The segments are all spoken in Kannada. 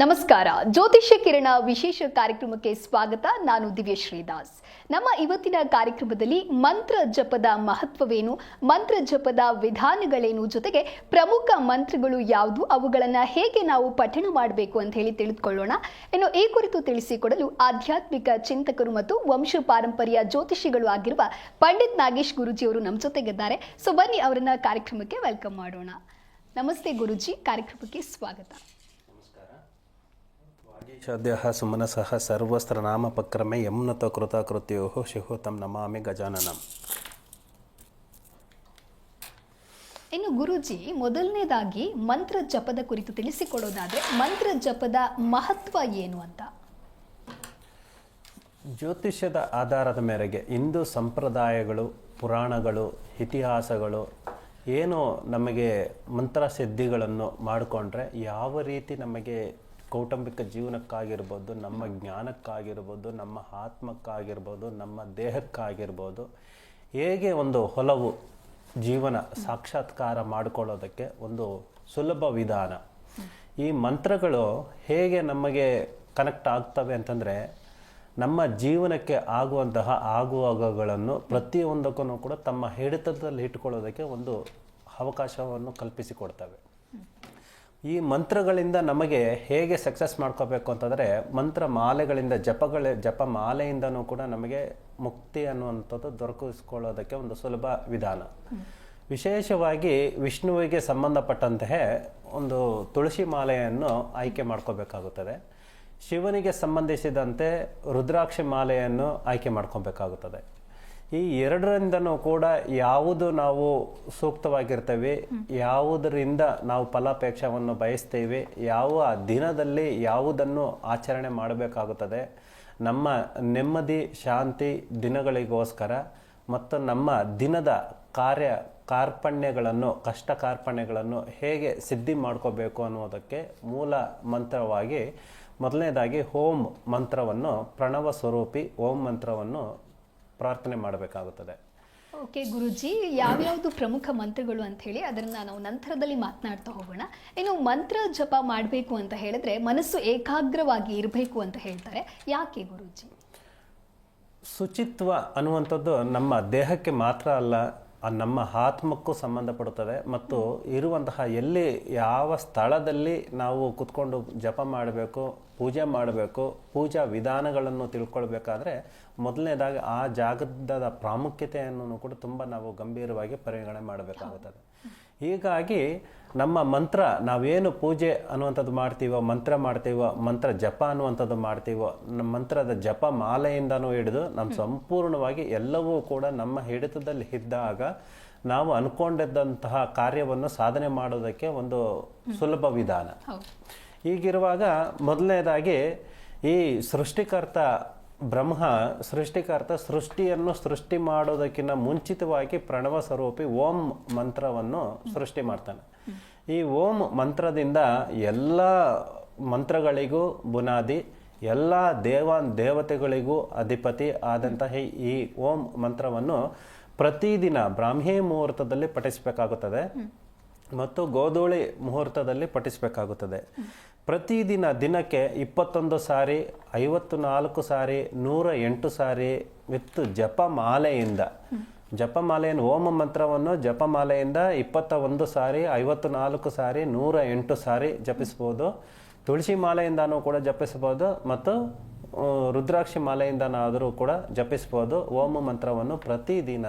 ನಮಸ್ಕಾರ. ಜ್ಯೋತಿಷ್ಯ ಕಿರಣ ವಿಶೇಷ ಕಾರ್ಯಕ್ರಮಕ್ಕೆ ಸ್ವಾಗತ. ನಾನು ದಿವ್ಯ ಶ್ರೀದಾಸ್. ನಮ್ಮ ಇವತ್ತಿನ ಕಾರ್ಯಕ್ರಮದಲ್ಲಿ ಮಂತ್ರ ಜಪದ ಮಹತ್ವವೇನು, ಮಂತ್ರ ಜಪದ ವಿಧಾನಗಳೇನು, ಜೊತೆಗೆ ಪ್ರಮುಖ ಮಂತ್ರಗಳು ಯಾವುದು, ಅವುಗಳನ್ನು ಹೇಗೆ ನಾವು ಪಠಣ ಮಾಡಬೇಕು ಅಂತ ಹೇಳಿ ತಿಳಿದುಕೊಳ್ಳೋಣ. ಇನ್ನು ಈ ಕುರಿತು ತಿಳಿಸಿಕೊಡಲು ಆಧ್ಯಾತ್ಮಿಕ ಚಿಂತಕರು ಮತ್ತು ವಂಶ ಪಾರಂಪರ್ಯ ಜ್ಯೋತಿಷಿಗಳು ಆಗಿರುವ ಪಂಡಿತ್ ನಾಗೇಶ್ ಗುರುಜಿಯವರು ನಮ್ಮ ಜೊತೆಗಿದ್ದಾರೆ. ಸೊ ಬನ್ನಿ ಅವರನ್ನ ಕಾರ್ಯಕ್ರಮಕ್ಕೆ ವೆಲ್ಕಮ್ ಮಾಡೋಣ. ನಮಸ್ತೆ ಗುರುಜಿ. ಕಾರ್ಯಕ್ರಮಕ್ಕೆ ಸ್ವಾಗತ. ವಾಗೀಶಾದ್ಯಃ ಸುಮನಸಃ ಸರ್ವಸ್ತ್ರ ನಾಮಪಕ್ರಮೆ ಯಮ್ನತ ಕೃತಕೃತ್ಯೋ ಶಿಹು ತಂ ನಮಾಮಿ ಗಜಾನನಂ ಇನ್ನು ಗುರುಜಿ ಮೊದಲನೇದಾಗಿ ಮಂತ್ರ ಜಪದ ಕುರಿತು ತಿಳಿಸಿಕೊಡೋದಾದ್ರೆ ಮಂತ್ರ ಜಪದ ಮಹತ್ವ ಏನು ಅಂತ? ಜ್ಯೋತಿಷ್ಯದ ಆಧಾರದ ಮೇರೆಗೆ ಹಿಂದೂ ಸಂಪ್ರದಾಯಗಳು ಪುರಾಣಗಳು ಇತಿಹಾಸಗಳು ಏನು ನಮಗೆ ಮಂತ್ರ ಸಿದ್ಧಿಗಳನ್ನು ಮಾಡಿಕೊಂಡ್ರೆ ಯಾವ ರೀತಿ ನಮಗೆ ಕೌಟುಂಬಿಕ ಜೀವನಕ್ಕಾಗಿರ್ಬೋದು, ನಮ್ಮ ಜ್ಞಾನಕ್ಕಾಗಿರ್ಬೋದು, ನಮ್ಮ ಆತ್ಮಕ್ಕಾಗಿರ್ಬೋದು, ನಮ್ಮ ದೇಹಕ್ಕಾಗಿರ್ಬೋದು, ಹೇಗೆ ಒಂದು ಹೊಲವು ಜೀವನ ಸಾಕ್ಷಾತ್ಕಾರ ಮಾಡಿಕೊಳ್ಳೋದಕ್ಕೆ ಒಂದು ಸುಲಭ ವಿಧಾನ. ಈ ಮಂತ್ರಗಳು ಹೇಗೆ ನಮಗೆ ಕನೆಕ್ಟ್ ಆಗ್ತವೆ ಅಂತಂದರೆ, ನಮ್ಮ ಜೀವನಕ್ಕೆ ಆಗುವಂತಹ ಆಗುವಾಗಗಳನ್ನು ಪ್ರತಿಯೊಂದಕ್ಕೂ ಕೂಡ ತಮ್ಮ ಹಿಡಿತದಲ್ಲಿ ಇಟ್ಕೊಳ್ಳೋದಕ್ಕೆ ಒಂದು ಅವಕಾಶವನ್ನು ಕಲ್ಪಿಸಿಕೊಡ್ತವೆ. ಈ ಮಂತ್ರಗಳಿಂದ ನಮಗೆ ಹೇಗೆ ಸಕ್ಸಸ್ ಮಾಡ್ಕೋಬೇಕು ಅಂತಂದರೆ ಮಂತ್ರ ಮಾಲೆಗಳಿಂದ, ಜಪಗಳ, ಜಪ ಮಾಲೆಯಿಂದನೂ ಕೂಡ ನಮಗೆ ಮುಕ್ತಿ ಅನ್ನುವಂಥದ್ದು ದೊರಕಿಸ್ಕೊಳ್ಳೋದಕ್ಕೆ ಒಂದು ಸುಲಭ ವಿಧಾನ. ವಿಶೇಷವಾಗಿ ವಿಷ್ಣುವಿಗೆ ಸಂಬಂಧಪಟ್ಟಂತಹ ಒಂದು ತುಳಸಿ ಮಾಲೆಯನ್ನು ಆಯ್ಕೆ ಮಾಡ್ಕೋಬೇಕಾಗುತ್ತದೆ. ಶಿವನಿಗೆ ಸಂಬಂಧಿಸಿದಂತೆ ರುದ್ರಾಕ್ಷಿ ಮಾಲೆಯನ್ನು ಆಯ್ಕೆ ಮಾಡ್ಕೊಬೇಕಾಗುತ್ತದೆ. ಈ ಎರಡರಿಂದನೂ ಕೂಡ ಯಾವುದು ನಾವು ಸೂಕ್ತವಾಗಿರ್ತೇವೆ, ಯಾವುದರಿಂದ ನಾವು ಫಲಾಪೇಕ್ಷವನ್ನು ಬಯಸ್ತೇವೆ, ಯಾವ ದಿನದಲ್ಲಿ ಯಾವುದನ್ನು ಆಚರಣೆ ಮಾಡಬೇಕಾಗುತ್ತದೆ, ನಮ್ಮ ನೆಮ್ಮದಿ, ಶಾಂತಿ ದಿನಗಳಿಗೋಸ್ಕರ ಮತ್ತು ನಮ್ಮ ದಿನದ ಕಾರ್ಯ ಕಾರ್ಪಣ್ಯಗಳನ್ನು, ಕಷ್ಟ ಕಾರ್ಪಣ್ಯಗಳನ್ನು ಹೇಗೆ ಸಿದ್ಧಿ ಮಾಡ್ಕೋಬೇಕು ಅನ್ನೋದಕ್ಕೆ ಮೂಲ ಮಂತ್ರವಾಗಿ ಮೊದಲನೇದಾಗಿ ಹೋಮ್ ಮಂತ್ರವನ್ನು, ಪ್ರಣವ ಸ್ವರೂಪಿ ಓಂ ಮಂತ್ರವನ್ನು ಪ್ರಾರ್ಥನೆ ಮಾಡಬೇಕಾಗುತ್ತದೆ. ಓಕೆ ಗುರುಜಿ ಯಾವ್ಯಾವುದು ಪ್ರಮುಖ ಮಂತ್ರಗಳು ಅಂತ ಹೇಳಿ ಅದನ್ನ ನಾವು ನಂತರದಲ್ಲಿ ಮಾತನಾಡ್ತಾ ಹೋಗೋಣ. ಇನ್ನು ಮಂತ್ರ ಜಪ ಮಾಡಬೇಕು ಅಂತ ಹೇಳಿದ್ರೆ ಮನಸ್ಸು ಏಕಾಗ್ರವಾಗಿ ಇರಬೇಕು ಅಂತ ಹೇಳ್ತಾರೆ. ಯಾಕೆ ಗುರುಜಿ? ಶುಚಿತ್ವ ಅನ್ನುವಂಥದ್ದು ನಮ್ಮ ದೇಹಕ್ಕೆ ಮಾತ್ರ ಅಲ್ಲ ನಮ್ಮ ಆತ್ಮಕ್ಕೂ ಸಂಬಂಧಪಡುತ್ತದೆ. ಮತ್ತು ಇರುವಂತಹ ಎಲ್ಲಿ ಯಾವ ಸ್ಥಳದಲ್ಲಿ ನಾವು ಕುತ್ಕೊಂಡು ಜಪ ಮಾಡಬೇಕು ಪೂಜೆ ಮಾಡಬೇಕು, ಪೂಜಾ ವಿಧಾನಗಳನ್ನು ತಿಳ್ಕೊಳ್ಬೇಕಾದ್ರೆ ಮೊದಲನೇದಾಗಿ ಆ ಜಾಗದ ಪ್ರಾಮುಖ್ಯತೆಯನ್ನು ಕೂಡ ತುಂಬ ನಾವು ಗಂಭೀರವಾಗಿ ಪರಿಗಣನೆ ಮಾಡಬೇಕಾಗುತ್ತದೆ. ಹೀಗಾಗಿ ನಮ್ಮ ಮಂತ್ರ, ನಾವೇನು ಪೂಜೆ ಅನ್ನುವಂಥದ್ದು ಮಾಡ್ತೀವೋ, ಮಂತ್ರ ಮಾಡ್ತೀವೋ, ಮಂತ್ರ ಜಪ ಅನ್ನುವಂಥದ್ದು ಮಾಡ್ತೀವೋ, ನಮ್ಮ ಮಂತ್ರದ ಜಪ ಮಾಲೆಯಿಂದನೂ ಹಿಡಿದು ನಮ್ಮ ಸಂಪೂರ್ಣವಾಗಿ ಎಲ್ಲವೂ ಕೂಡ ನಮ್ಮ ಹಿಡಿತದಲ್ಲಿ ಇದ್ದಾಗ ನಾವು ಅನ್ಕೊಂಡಿದ್ದಂತಹ ಕಾರ್ಯವನ್ನು ಸಾಧನೆ ಮಾಡೋದಕ್ಕೆ ಒಂದು ಸುಲಭ ವಿಧಾನ. ಹೀಗಿರುವಾಗ ಮೊದಲನೇದಾಗಿ ಈ ಸೃಷ್ಟಿಕರ್ತ ಬ್ರಹ್ಮ ಸೃಷ್ಟಿಕರ್ತ ಸೃಷ್ಟಿಯನ್ನು ಸೃಷ್ಟಿ ಮಾಡೋದಕ್ಕಿಂತ ಮುಂಚಿತವಾಗಿ ಪ್ರಣವ ಸ್ವರೂಪಿ ಓಂ ಮಂತ್ರವನ್ನು ಸೃಷ್ಟಿ ಮಾಡ್ತಾನೆ. ಈ ಓಂ ಮಂತ್ರದಿಂದ ಎಲ್ಲ ಮಂತ್ರಗಳಿಗೂ ಬುನಾದಿ ಎಲ್ಲ ದೇವ ದೇವತೆಗಳಿಗೂ ಅಧಿಪತಿ ಆದಂತಹ ಈ- ಈ ಓಂ ಮಂತ್ರವನ್ನು ಪ್ರತಿದಿನ ಬ್ರಾಹ್ಮಿ ಮುಹೂರ್ತದಲ್ಲಿ ಪಠಿಸಬೇಕಾಗುತ್ತದೆ. ಮತ್ತು ಗೋಧೂಳಿ ಮುಹೂರ್ತದಲ್ಲಿ ಪಠಿಸಬೇಕಾಗುತ್ತದೆ. ಪ್ರತಿದಿನ ದಿನಕ್ಕೆ ಇಪ್ಪತ್ತೊಂದು ಸಾರಿ ಐವತ್ತು ನಾಲ್ಕು ಸಾರಿ ನೂರ ಎಂಟು ಸಾರಿ ವಿತ್ ಜಪಮಾಲೆಯಿಂದ. ಜಪಮಾಲೆಯನ್ನು ಓಮ ಮಂತ್ರವನ್ನು ಜಪಮಾಲೆಯಿಂದ ಇಪ್ಪತ್ತ ಒಂದು ಸಾರಿ ಐವತ್ತು ನಾಲ್ಕು ಸಾರಿ ನೂರ ಎಂಟು ಸಾರಿ ಜಪಿಸ್ಬೋದು. ತುಳಸಿ ಮಾಲೆಯಿಂದನೂ ಕೂಡ ಜಪಿಸ್ಬೋದು ಮತ್ತು ರುದ್ರಾಕ್ಷಿ ಮಾಲೆಯಿಂದನಾದರೂ ಕೂಡ ಜಪಿಸ್ಬೋದು. ಓಮ ಮಂತ್ರವನ್ನು ಪ್ರತಿದಿನ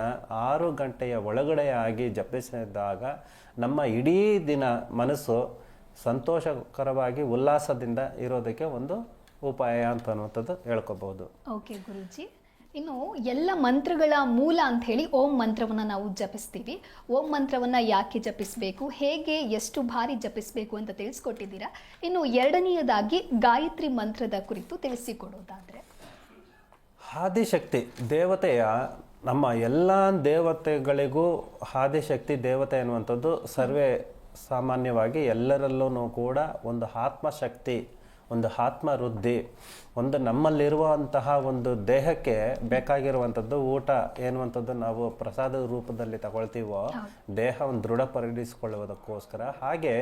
ಆರು ಗಂಟೆಯ ಒಳಗಡೆಯಾಗಿ ಜಪಿಸಿದಾಗ ನಮ್ಮ ಇಡೀ ದಿನ ಮನಸ್ಸು ಸಂತೋಷಕರವಾಗಿ ಉಲ್ಲಾಸದಿಂದ ಇರೋದಕ್ಕೆ ಒಂದು ಉಪಾಯ ಅಂತ ಅನ್ನುವಂಥದ್ದು ಹೇಳ್ಕೋಬಹುದು ಓಕೆ ಗುರುಜಿ ಇನ್ನು ಎಲ್ಲ ಮಂತ್ರಗಳ ಮೂಲ ಅಂತ ಹೇಳಿ ಓಂ ಮಂತ್ರವನ್ನು ನಾವು ಜಪಿಸ್ತೀವಿ. ಓಂ ಮಂತ್ರವನ್ನ ಯಾಕೆ ಜಪಿಸಬೇಕು ಹೇಗೆ ಎಷ್ಟು ಬಾರಿ ಜಪಿಸಬೇಕು ಅಂತ ತಿಳಿಸ್ಕೊಟ್ಟಿದ್ದೀರಾ? ಇನ್ನು ಎರಡನೆಯದಾಗಿ ಗಾಯತ್ರಿ ಮಂತ್ರದ ಕುರಿತು ತಿಳಿಸಿಕೊಡೋದಾದರೆ. ಆದಿಶಕ್ತಿ ದೇವತೆಯ ನಮ್ಮ ಎಲ್ಲ ದೇವತೆಗಳಿಗೂ ಆದಿಶಕ್ತಿ ದೇವತೆ ಅನ್ನುವಂಥದ್ದು ಸರ್ವೇ ಸಾಮಾನ್ಯವಾಗಿ ಎಲ್ಲರಲ್ಲೂ ಕೂಡ ಒಂದು ಆತ್ಮಶಕ್ತಿ ಒಂದು ಆತ್ಮ ವೃದ್ಧಿ ಒಂದು ನಮ್ಮಲ್ಲಿರುವಂತಹ ಒಂದು ದೇಹಕ್ಕೆ ಬೇಕಾಗಿರುವಂಥದ್ದು ಊಟ ಏನುವಂಥದ್ದು ನಾವು ಪ್ರಸಾದ ರೂಪದಲ್ಲಿ ತಗೊಳ್ತೀವೋ ದೇಹವನ್ನು ದೃಢಪಡಿಸಿಕೊಳ್ಳುವುದಕ್ಕೋಸ್ಕರ. ಹಾಗೆ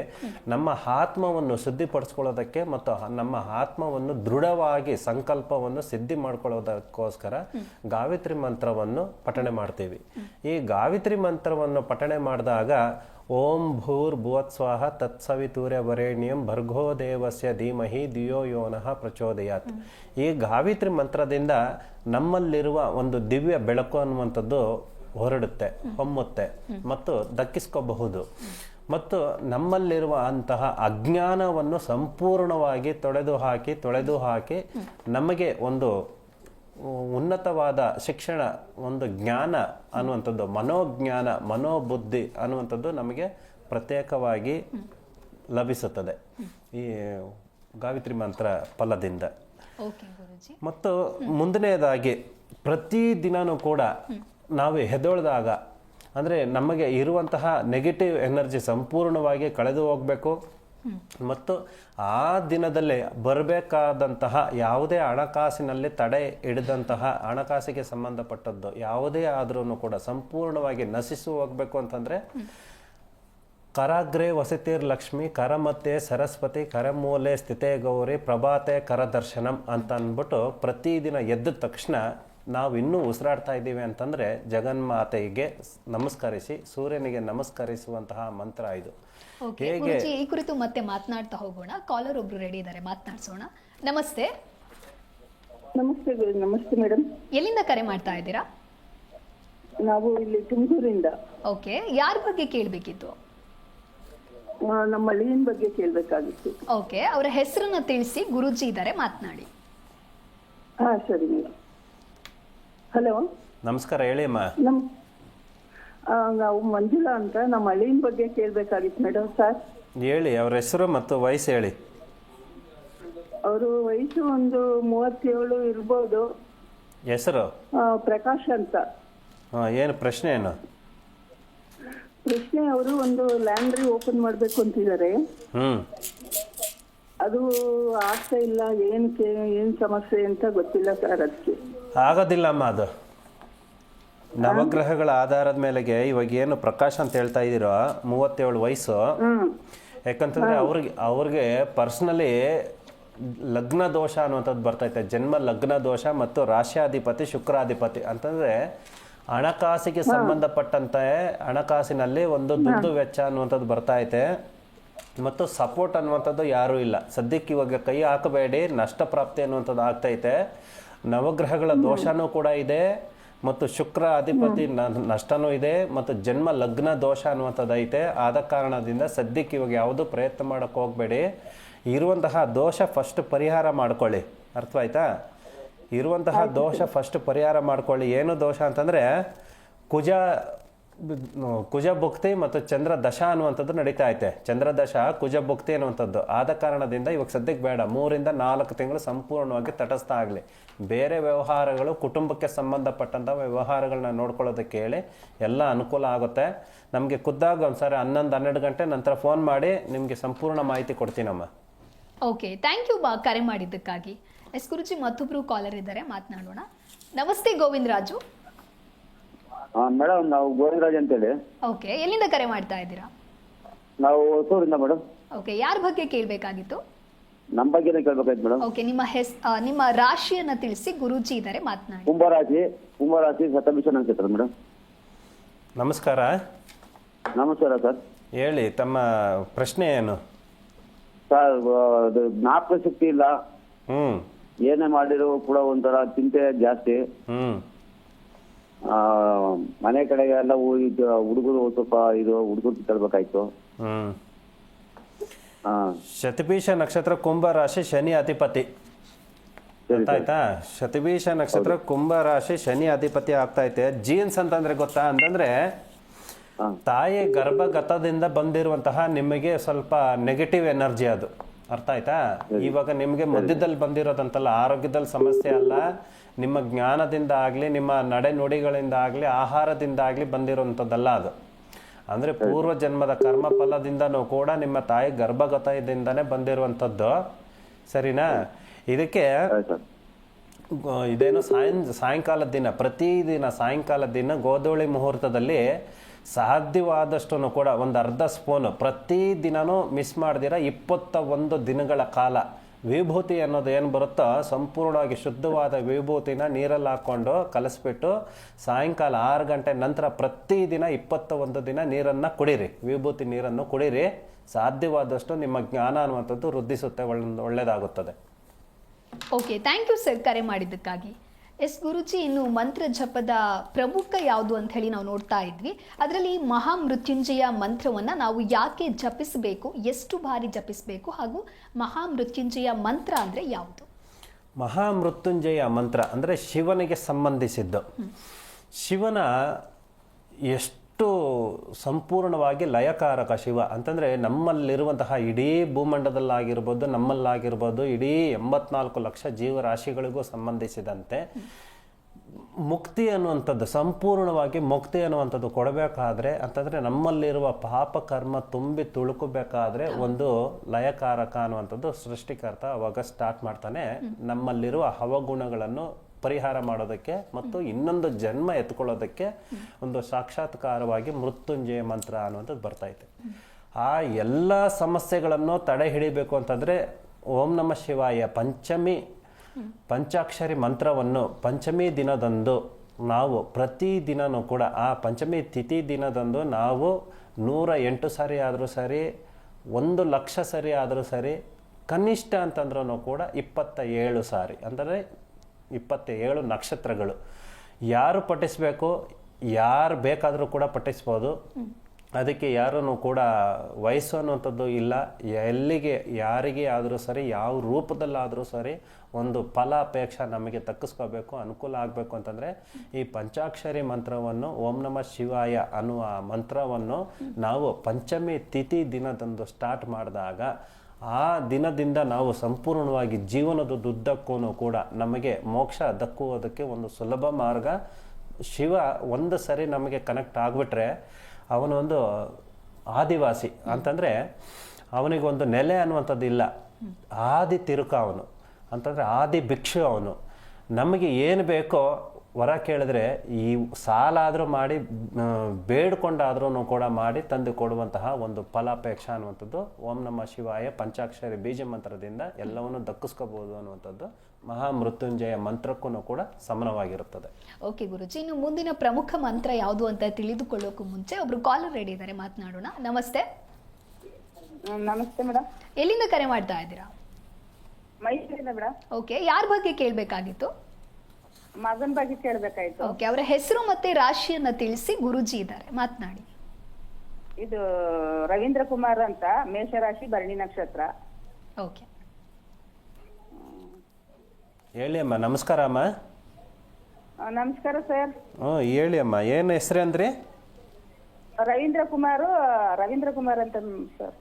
ನಮ್ಮ ಆತ್ಮವನ್ನು ಶುದ್ಧಿಪಡಿಸ್ಕೊಳ್ಳೋದಕ್ಕೆ ಮತ್ತು ನಮ್ಮ ಆತ್ಮವನ್ನು ದೃಢವಾಗಿ ಸಂಕಲ್ಪವನ್ನು ಸಿದ್ಧಿ ಮಾಡ್ಕೊಳ್ಳೋದಕ್ಕೋಸ್ಕರ ಗಾವಿತ್ರಿ ಮಂತ್ರವನ್ನು ಪಠಣೆ ಮಾಡ್ತೀವಿ. ಈ ಗಾವಿತ್ರಿ ಮಂತ್ರವನ್ನು ಪಠಣೆ ಮಾಡಿದಾಗ ಓಂ ಭೂರ್ ಭುವತ್ಸ್ವಾಹ ತತ್ಸವಿತೂರ್ಯ ವರೇಣ್ಯಂ ಭರ್ಗೋ ದೇವಸ್ಯ ಧೀಮಹಿ ದಿಯೋ ಯೋನಃ ಪ್ರಚೋದಯಾತ್. ಈ ಗಾವಿತ್ರಿ ಮಂತ್ರದಿಂದ ನಮ್ಮಲ್ಲಿರುವ ಒಂದು ದಿವ್ಯ ಬೆಳಕು ಅನ್ನುವಂಥದ್ದು ಹೊರಡುತ್ತೆ, ಹೊಮ್ಮುತ್ತೆ ಮತ್ತು ದಕ್ಕಿಸ್ಕೋಬಹುದು. ಮತ್ತು ನಮ್ಮಲ್ಲಿರುವ ಅಂತಹ ಅಜ್ಞಾನವನ್ನು ಸಂಪೂರ್ಣವಾಗಿ ತೊಳೆದು ಹಾಕಿ ತೊಳೆದು ಹಾಕಿ ನಮಗೆ ಒಂದು ಉನ್ನತವಾದ ಶಿಕ್ಷಣ ಒಂದು ಜ್ಞಾನ ಅನ್ನುವಂಥದ್ದು ಮನೋಜ್ಞಾನ ಮನೋಬುದ್ಧಿ ಅನ್ನುವಂಥದ್ದು ನಮಗೆ ಪ್ರತ್ಯೇಕವಾಗಿ ಲಭಿಸುತ್ತದೆ. ಈ ಗಾವಿತ್ರಿ ಮಂತ್ರ ಫಲದಿಂದ. ಮತ್ತು ಮುಂದನೆಯದಾಗಿ ಪ್ರತಿ ದಿನನೂ ಕೂಡ ನಾವು ಹೆದೊಳ್ದಾಗ ಅಂದರೆ ನಮಗೆ ಇರುವಂತಹ ನೆಗೆಟಿವ್ ಎನರ್ಜಿ ಸಂಪೂರ್ಣವಾಗಿ ಕಳೆದು ಹೋಗಬೇಕು. ಮತ್ತು ಆ ದಿನದಲ್ಲೇ ಬರಬೇಕಾದಂತಹ ಯಾವುದೇ ಹಣಕಾಸಿನಲ್ಲಿ ತಡೆ ಹಿಡಿದಂತಹ ಹಣಕಾಸಿಗೆ ಸಂಬಂಧಪಟ್ಟದ್ದು ಯಾವುದೇ ಆದ್ರೂ ಕೂಡ ಸಂಪೂರ್ಣವಾಗಿ ನಶಿಸಿ ಹೋಗ್ಬೇಕು ಅಂತಂದ್ರೆ ಕರಾಗ್ರೆ ವಸತಿರ್ ಲಕ್ಷ್ಮಿ, ಕರಮತ್ತೆ ಸರಸ್ವತಿ, ಕರಮೂಲೆ ಸ್ಥಿತೇ ಗೌರಿ ಪ್ರಭಾತೆ ಕರದರ್ಶನಂ ಅಂತ ಅಂದ್ಬಿಟ್ಟು ಪ್ರತಿದಿನ ಎದ್ದ ತಕ್ಷಣ ನಾವು ಇನ್ನೂ ಉಸಿರಾಡ್ತಾ ಇದ್ದೀವಿ ಅಂತಂದ್ರೆ ಜಗನ್ಮಾತೆಗೆ ನಮಸ್ಕರಿಸಿ ಸೂರ್ಯನಿಗೆ ನಮಸ್ಕರಿಸುವಂತಹ ಮಂತ್ರ ಇದು. ಓಕೆ ಹೇಗೆ ಗುರುಜಿ ಈ ಕುರಿತು ಮತ್ತೆ ಮಾತನಾಡ್ತಾ ಹೋಗೋಣ. ಕಾಲರ್ ಒಬ್ರು ರೆಡಿ ಇದ್ದಾರೆ ಮಾತನಾಡ್ಸೋಣ. ನಮಸ್ತೆ. ನಮಸ್ತೆ ನಮಸ್ತೆ ಮೇಡಮ್ ಎಲ್ಲಿಂದ ಕರೆ ಮಾಡ್ತಾ ಇದ್ದೀರಾ? ನಾವು ಇಲ್ಲಿ ತುಮಕೂರಿಂದ. ಓಕೆ ಯಾರ ಬಗ್ಗೆ ಕೇಳಬೇಕಿತ್ತು? ಆ, ನಮ್ಮ ಅಳಿಯನ್ ಬಗ್ಗೆ ಕೇಳಬೇಕಾಗಿತ್ತು. ಓಕೆ ಅವರ ಹೆಸರನ್ನ ತಿಳಿಸಿ ಗುರುಜಿ ಇದ್ದಾರೆ ಮಾತನಾಡಿ. ಹಾ ಸರಿ ಮೇಡಮ್ ಹಲೋ. ನಮಸ್ಕಾರ ಹೇಳಿ ಅಮ್ಮ. ನಮ್ ಆ, ನಾವು ಮಂಜುಳಾ ಅಂತ ನಮ್ಮ ಹಳ್ಳಿನ ಬಗ್ಗೆ ಕೇಳಬೇಕಾಗಿತ್ತು ಮೇಡಮ್ ಸರ್. ಹೇಳಿ ಅವ್ರ ಹೆಸರು ಮತ್ತು ವಯಸ್ಸು ಹೇಳಿ. ಅವರು ವಯಸ್ಸು ಒಂದು ಮೂವತ್ತೇಳು ಇರ್ಬೋದು. ಹೆಸರು? ಆ, ಪ್ರಕಾಶ್ ಅಂತ. ಹಾಂ ಏನು ಪ್ರಶ್ನೆ ಏನು? ಪ್ರಶ್ನೆ ಅವರು ಒಂದು ಲ್ಯಾಂಡ್ರಿ ಓಪನ್ ಮಾಡಬೇಕು ಅಂತಿದ್ದಾರೆ. ಹ್ಞೂ ಅದು ಆಗ್ತಾ ಇಲ್ಲ ಏನ್ ಏನು ಏನ್ ಸಮಸ್ಯೆ ಅಂತ ಗೊತ್ತಿಲ್ಲ ಸರ್ ಅದಕ್ಕೆ ಆಗೋದಿಲ್ಲಮ್ಮ ಅದು. ನವಗ್ರಹಗಳ ಆಧಾರದ ಮೇಲೆಗೆ ಇವಾಗ ಏನು ಪ್ರಕಾಶ್ ಅಂತ ಹೇಳ್ತಾ ಇದ್ದೀರೋ ಮೂವತ್ತೇಳು ವಯಸ್ಸು ಯಾಕಂತಂದ್ರೆ ಅವ್ರಿಗೆ ಅವ್ರಿಗೆ ಪರ್ಸ್ನಲಿ ಲಗ್ನ ದೋಷ ಅನ್ನುವಂಥದ್ದು ಬರ್ತೈತೆ ಜನ್ಮ ಲಗ್ನ ದೋಷ ಮತ್ತು ರಾಶ್ಯಾಧಿಪತಿ ಶುಕ್ರಾಧಿಪತಿ. ಅಂತಂದ್ರೆ ಹಣಕಾಸಿಗೆ ಸಂಬಂಧಪಟ್ಟಂತೆ ಹಣಕಾಸಿನಲ್ಲಿ ಒಂದು ದುಡ್ಡು ವೆಚ್ಚ ಅನ್ನುವಂಥದ್ದು ಬರ್ತಾ ಐತೆ. ಮತ್ತು ಸಪೋರ್ಟ್ ಅನ್ನುವಂಥದ್ದು ಯಾರೂ ಇಲ್ಲ. ಸದ್ಯಕ್ಕೆ ಇವಾಗ ಕೈ ಹಾಕಬೇಡಿ ನಷ್ಟ ಪ್ರಾಪ್ತಿ ಅನ್ನುವಂಥದ್ದು ಆಗ್ತೈತೆ. ನವಗ್ರಹಗಳ ದೋಷನೂ ಕೂಡ ಇದೆ ಮತ್ತು ಶುಕ್ರ ಅಧಿಪತಿ ನಷ್ಟನೂ ಇದೆ ಮತ್ತು ಜನ್ಮ ಲಗ್ನ ದೋಷ ಅನ್ನುವಂಥದ್ದು ಐತೆ. ಆದ ಕಾರಣದಿಂದ ಸದ್ಯಕ್ಕೆ ಇವಾಗ ಯಾವುದು ಪ್ರಯತ್ನ ಮಾಡೋಕ್ಕೆ ಹೋಗಬೇಡಿ. ಇರುವಂತಹ ದೋಷ ಫಸ್ಟ್ ಪರಿಹಾರ ಮಾಡ್ಕೊಳ್ಳಿ. ಅರ್ಥವಾಯ್ತಾ? ಇರುವಂತಹ ದೋಷ ಫಸ್ಟ್ ಪರಿಹಾರ ಮಾಡ್ಕೊಳ್ಳಿ. ಏನು ದೋಷ ಅಂತಂದರೆ ಕುಜ ಕುಜ ಭುಕ್ತಿ ಮತ್ತು ಚಂದ್ರ ದಶ ಅನ್ನುವಂಥದ್ದು ನಡೀತಾ ಐತೆ. ಚಂದ್ರ ದಶ ಕುಜ ಭುಕ್ತಿ ಅನ್ನುವಂಥದ್ದು. ಆದ ಕಾರಣದಿಂದ ಇವಾಗ ಸದ್ಯಕ್ಕೆ ಬೇಡ. ಮೂರಿಂದ ನಾಲ್ಕು ತಿಂಗಳು ಸಂಪೂರ್ಣವಾಗಿ ತಟಸ್ಥ ಆಗಲಿ. ಬೇರೆ ವ್ಯವಹಾರಗಳು ಕುಟುಂಬಕ್ಕೆ ಸಂಬಂಧಪಟ್ಟಂಥ ವ್ಯವಹಾರಗಳನ್ನ ನೋಡ್ಕೊಳ್ಳೋದಕ್ಕೆ ಹೇಳಿ ಎಲ್ಲ ಅನುಕೂಲ ಆಗುತ್ತೆ. ನಮಗೆ ಖುದ್ದಾಗ ಒಂದ್ಸಾರಿ ಹನ್ನೊಂದು, ಹನ್ನೆರಡು ಗಂಟೆ ನಂತರ ಫೋನ್ ಮಾಡಿ ನಿಮಗೆ ಸಂಪೂರ್ಣ ಮಾಹಿತಿ ಕೊಡ್ತೀನಮ್ಮ. ಓಕೆ, ಥ್ಯಾಂಕ್ ಯು ಬಾ ಕರೆ ಮಾಡಿದ್ದಕ್ಕಾಗಿ. ಎಸ್ ಗುರುಜಿ ಮತ್ತೊಬ್ಬರು ಕಾಲರ್ ಇದ್ದಾರೆ. ಮಾತನಾಡೋಣ. ನಮಸ್ತೆ ಗೋವಿಂದ್ ರಾಜು ಮೇಡಮ್ ನಾವು ಗೋವಿಂದರಾಜ್ ಅಂತೇಳಿ. ಓಕೆ ಎಲ್ಲಿಂದ ಕರೆ ಮಾಡ್ತಾ ಇದ್ದೀರಾ? ನಾವು ಹೊಸೂರಿಂದ ಮೇಡಮ್ ಓಕೆ ಯಾರ ಬಗ್ಗೆ ಕೇಳಬೇಕಾಗಿತ್ತು? ನಮ್ಮ ಬಗ್ಗೆನೇ ಕೇಳ್ಬೇಕಾಯ್ತು ಮೇಡಮ್ ಓಕೆ ನಿಮ್ಮ ಹೆಸ್ ಆ, ನಿಮ್ಮ ರಾಶಿಯನ್ನ ತಿಳಿಸಿ ಗುರೂಜಿ ಇದ್ದಾರೆ ಮಾತನಾಡಿ. ಕುಂಭರಾಶಿ ಕುಂಭರಾಶಿ ಶತಭಿಷ ನಕ್ಷತ್ರ ಮೇಡಮ್ ನಮಸ್ಕಾರ. ನಮಸ್ಕಾರ ಸರ್. ಹೇಳಿ ತಮ್ಮ ಪ್ರಶ್ನೆ ಏನು? ಸರ್ ಅದು ಜ್ಞಾಪಕ ಶಕ್ತಿ ಇಲ್ಲ. ಹ್ಮ್. ಏನೇ ಮಾಡಿದ್ರು ಕೂಡ ಒಂಥರ ಚಿಂತೆ ಜಾಸ್ತಿ. ಆ, ಮನೆ ಕಡೆಗೆ ಎಲ್ಲ ಹುಡುಗರು ಸ್ವಲ್ಪ ಇದು ಹುಡುಗರು ಕೇಳ್ಬೇಕಾಯ್ತು ಹ್ಮ್. ಶತಪೀಷ ನಕ್ಷತ್ರ ಕುಂಭ ರಾಶಿ ಶನಿ ಅಧಿಪತಿ. ಗೊತ್ತಾಯ್ತಾ? ಶತಬೀಷ ನಕ್ಷತ್ರ ಕುಂಭ ರಾಶಿ ಶನಿ ಅಧಿಪತಿ ಆಗ್ತಾ ಐತೆ. ಜೀನ್ಸ್ ಅಂತಂದ್ರೆ ಗೊತ್ತಾ? ಅಂತಂದ್ರೆ ತಾಯಿ ಗರ್ಭಗತದಿಂದ ಬಂದಿರುವಂತಹ ನಿಮಗೆ ಸ್ವಲ್ಪ ನೆಗೆಟಿವ್ ಎನರ್ಜಿ ಅದು. ಅರ್ಥ ಆಯ್ತಾ? ಇವಾಗ ನಿಮಗೆ ಮಧ್ಯದಲ್ಲಿ ಬಂದಿರೋದಂತಲ್ಲ ಆರೋಗ್ಯದಲ್ಲಿ ಸಮಸ್ಯೆ ಅಲ್ಲ. ನಿಮ್ಮ ಜ್ಞಾನದಿಂದ ಆಗಲಿ ನಿಮ್ಮ ನಡೆನುಡಿಗಳಿಂದ ಆಗಲಿ ಆಹಾರದಿಂದ ಆಗಲಿ ಬಂದಿರುವಂಥದ್ದಲ್ಲ ಅದು. ಅಂದರೆ ಪೂರ್ವ ಜನ್ಮದ ಕರ್ಮ ಫಲದಿಂದನೂ ಕೂಡ ನಿಮ್ಮ ತಾಯಿ ಗರ್ಭಗತದಿಂದನೇ ಬಂದಿರುವಂಥದ್ದು. ಸರಿನಾ? ಇದಕ್ಕೆ ಇದೇನು ಸಾಯಂ ಸಾಯಂಕಾಲದ ದಿನ ಪ್ರತಿದಿನ ಸಾಯಂಕಾಲದ ದಿನ ಗೋಧೂಳಿ ಮುಹೂರ್ತದಲ್ಲಿ ಸಾಧ್ಯವಾದಷ್ಟು ಕೂಡ ಒಂದು ಅರ್ಧ ಸ್ಪೂನ್ ಪ್ರತಿ ದಿನನೂ ಮಿಸ್ ಮಾಡ್ದಿರ ಇಪ್ಪತ್ತ ಒಂದು ದಿನಗಳ ಕಾಲ. ವಿಭೂತಿ ಅನ್ನೋದು ಏನು ಬರುತ್ತೋ ಸಂಪೂರ್ಣವಾಗಿ ಶುದ್ಧವಾದ ವಿಭೂತಿನ ನೀರಲ್ಲಿ ಹಾಕ್ಕೊಂಡು ಕಲಸ್ಬಿಟ್ಟು ಸಾಯಂಕಾಲ ಆರು ಗಂಟೆ ನಂತರ ಪ್ರತಿದಿನ ಇಪ್ಪತ್ತ ಒಂದು ದಿನ ನೀರನ್ನು ಕುಡೀರಿ. ವಿಭೂತಿ ನೀರನ್ನು ಕುಡೀರಿ. ಸಾಧ್ಯವಾದಷ್ಟು ನಿಮ್ಮ ಜ್ಞಾನ ಅನ್ನುವಂಥದ್ದು ವೃದ್ಧಿಸುತ್ತೆ, ಒಳ್ಳೆ ಒಳ್ಳೆಯದಾಗುತ್ತದೆ ಓಕೆ ಥ್ಯಾಂಕ್ ಯು ಸರ್ ಕರೆ ಮಾಡಿದ್ದಕ್ಕಾಗಿ. ಎಸ್ ಗುರುಜಿ ಇನ್ನು ಮಂತ್ರ ಜಪದ ಪ್ರಮುಖ ಯಾವುದು ಅಂತ ಹೇಳಿ ನಾವು ನೋಡ್ತಾ ಇದ್ವಿ. ಅದರಲ್ಲಿ ಮಹಾಮೃತ್ಯುಂಜಯ ಮಂತ್ರವನ್ನು ನಾವು ಯಾಕೆ ಜಪಿಸಬೇಕು ಎಷ್ಟು ಬಾರಿ ಜಪಿಸಬೇಕು ಹಾಗೂ ಮಹಾಮೃತ್ಯುಂಜಯ ಮಂತ್ರ ಅಂದರೆ ಯಾವುದು? ಮಹಾಮೃತ್ಯುಂಜಯ ಮಂತ್ರ ಅಂದರೆ ಶಿವನಿಗೆ ಸಂಬಂಧಿಸಿದ್ದು. ಶಿವನ ಎಷ್ಟು ಸಂಪೂರ್ಣವಾಗಿ ಲಯಕಾರಕ ಶಿವ. ಅಂತಂದರೆ ನಮ್ಮಲ್ಲಿರುವಂತಹ ಇಡೀ ಭೂಮಂಡದಲ್ಲಾಗಿರ್ಬೋದು ನಮ್ಮಲ್ಲಾಗಿರ್ಬೋದು ಇಡೀ ಎಂಬತ್ನಾಲ್ಕು ಲಕ್ಷ ಜೀವರಾಶಿಗಳಿಗೂ ಸಂಬಂಧಿಸಿದಂತೆ ಮುಕ್ತಿ ಅನ್ನುವಂಥದ್ದು ಸಂಪೂರ್ಣವಾಗಿ ಮುಕ್ತಿ ಅನ್ನುವಂಥದ್ದು ಕೊಡಬೇಕಾದ್ರೆ ಅಂತಂದರೆ ನಮ್ಮಲ್ಲಿರುವ ಪಾಪ ಕರ್ಮ ತುಂಬಿ ತುಳುಕಬೇಕಾದ್ರೆ ಒಂದು ಲಯಕಾರಕ ಅನ್ನುವಂಥದ್ದು ಸೃಷ್ಟಿಕರ್ತ ಅವಾಗ ಸ್ಟಾರ್ಟ್ ಮಾಡ್ತಾನೆ. ನಮ್ಮಲ್ಲಿರುವ ಹವಗುಣಗಳನ್ನು ಪರಿಹಾರ ಮಾಡೋದಕ್ಕೆ ಮತ್ತು ಇನ್ನೊಂದು ಜನ್ಮ ಎತ್ಕೊಳ್ಳೋದಕ್ಕೆ ಒಂದು ಸಾಕ್ಷಾತ್ಕಾರವಾಗಿ ಮೃತ್ಯುಂಜಯ ಮಂತ್ರ ಅನ್ನುವಂಥದ್ದು ಬರ್ತೈತೆ ಆ ಎಲ್ಲ ಸಮಸ್ಯೆಗಳನ್ನು ತಡೆ ಹಿಡಿಬೇಕು ಅಂತಂದರೆ ಓಂ ನಮ ಶಿವಾಯ ಪಂಚಮಿ ಪಂಚಾಕ್ಷರಿ ಮಂತ್ರವನ್ನು ಪಂಚಮಿ ದಿನದಂದು ನಾವು ಪ್ರತಿ ದಿನವೂ ಕೂಡ ಆ ಪಂಚಮಿ ತಿಥಿ ದಿನದಂದು ನಾವು ನೂರ ಎಂಟು ಸಾರಿ ಆದರೂ ಸರಿ, ಒಂದು ಲಕ್ಷ ಸರಿ ಆದರೂ ಸರಿ, ಕನಿಷ್ಠ ಅಂತಂದ್ರೂ ಕೂಡ ಇಪ್ಪತ್ತ ಏಳು ಸಾರಿ. ಅಂದರೆ ಇಪ್ಪತ್ತ ಏಳು ನಕ್ಷತ್ರಗಳು. ಯಾರು ಪಠಿಸಬೇಕು, ಯಾರು ಬೇಕಾದರೂ ಕೂಡ ಪಠಿಸ್ಬೋದು. ಅದಕ್ಕೆ ಯಾರೂ ಕೂಡ ವಯಸ್ಸು ಅನ್ನುವಂಥದ್ದು ಇಲ್ಲ. ಎಲ್ಲಿಗೆ, ಯಾರಿಗೆ ಆದರೂ ಸರಿ, ಯಾವ ರೂಪದಲ್ಲಾದರೂ ಸರಿ ಒಂದು ಫಲಾಪೇಕ್ಷ ನಮಗೆ ತಕ್ಕಿಸ್ಕೋಬೇಕು, ಅನುಕೂಲ ಆಗಬೇಕು ಅಂತಂದರೆ ಈ ಪಂಚಾಕ್ಷರಿ ಮಂತ್ರವನ್ನು ಓಂ ನಮ ಶಿವಾಯ ಅನ್ನುವ ಮಂತ್ರವನ್ನು ನಾವು ಪಂಚಮಿ ತಿಥಿ ದಿನದಂದು ಸ್ಟಾರ್ಟ್ ಮಾಡಿದಾಗ ಆ ದಿನದಿಂದ ನಾವು ಸಂಪೂರ್ಣವಾಗಿ ಜೀವನದ ದುದ್ದಕ್ಕೂ ಕೂಡ ನಮಗೆ ಮೋಕ್ಷ ದಕ್ಕುವುದಕ್ಕೆ ಒಂದು ಸುಲಭ ಮಾರ್ಗ. ಶಿವ ಒಂದು ಸರಿ ನಮಗೆ ಕನೆಕ್ಟ್ ಆಗಿಬಿಟ್ರೆ ಅವನೊಂದು ಆದಿವಾಸಿ ಅಂತಂದರೆ ಅವನಿಗೊಂದು ನೆಲೆ ಅನ್ನುವಂಥದ್ದು ಇಲ್ಲ. ಆದಿ ತಿರುಕ ಅವನು. ಅಂತಂದರೆ ಆದಿ ಭಿಕ್ಷು ಅವನು. ನಮಗೆ ಏನು ಬೇಕೋ ವರ ಕೇಳಿದ್ರೆ ಈ ಸಾಲ ಆದರೂ ಮಾಡಿ ಬೇಡ್ಕೊಂಡಾದ್ರೂ ಕೂಡ ಮಾಡಿ ತಂದು ಕೊಡುವಂತಹ ಒಂದು ಫಲಾಪೇಕ್ಷ ಅನ್ನುವಂಥದ್ದು ಓಂ ನಮ್ಮ ಶಿವಾಯ ಪಂಚಾಕ್ಷರಿ ಬೀಜ ಮಂತ್ರದಿಂದ ಎಲ್ಲವನ್ನು ದಕ್ಕಿಸ್ಕೋಬಹುದು ಅನ್ನುವಂಥದ್ದು ಮಹಾಮೃತ್ಯುಂಜಯ ಮಂತ್ರಕ್ಕೂ ಕೂಡ ಸಮನವಾಗಿರುತ್ತದೆ. ಓಕೆ ಗುರುಜಿ ಇನ್ನು ಮುಂದಿನ ಪ್ರಮುಖ ಮಂತ್ರ ಯಾವುದು ಅಂತ ತಿಳಿದುಕೊಳ್ಳೋಕ್ಕೂ ಮುಂಚೆ ಒಬ್ರು ಕಾಲರ್ ರೆಡಿ ಇದ್ದಾರೆ ಮಾತನಾಡೋಣ. ನಮಸ್ತೆ. ನಮಸ್ತೆ ಮೇಡಮ್ ಎಲ್ಲಿಂದ ಕರೆ ಮಾಡ್ತಾ ಇದ್ದೀರಾ? ಮೈಸೂರಿಂದ ಮೇಡಮ್ ಓಕೆ ಯಾರ ಬಗ್ಗೆ ಕೇಳಬೇಕಾಗಿತ್ತು? ಮಗನ ಬಗ್ಗೆ ಕೇಳ್ಬೇಕಾಯ್ತು. ಓಕೆ ಅವರ ಹೆಸರು ಮತ್ತೆ ರಾಶಿಯನ್ನ ತಿಳಿಸಿ ಗುರುಜಿ ಇದ್ದಾರೆ. ಮಾತನಾಡಿ. ಇದು ರವೀಂದ್ರ ಕುಮಾರ್ ಅಂತ ಮೇಷರಾಶಿ ಭರಣಿ ನಕ್ಷತ್ರ. ಓಕೆ ಹೇಳಿ ಅಮ್ಮ ನಮಸ್ಕಾರ ಅಮ್ಮ. ಆ, ನಮಸ್ಕಾರ ಸರ್. ಹ್ಞೂ ಹೇಳಿ ಅಮ್ಮ ಏನು ಹೆಸರು ಅಂದ್ರಿ? ರವೀಂದ್ರ ಕುಮಾರ್ ರವೀಂದ್ರ ಕುಮಾರ್ ಅಂತ ಸರ್.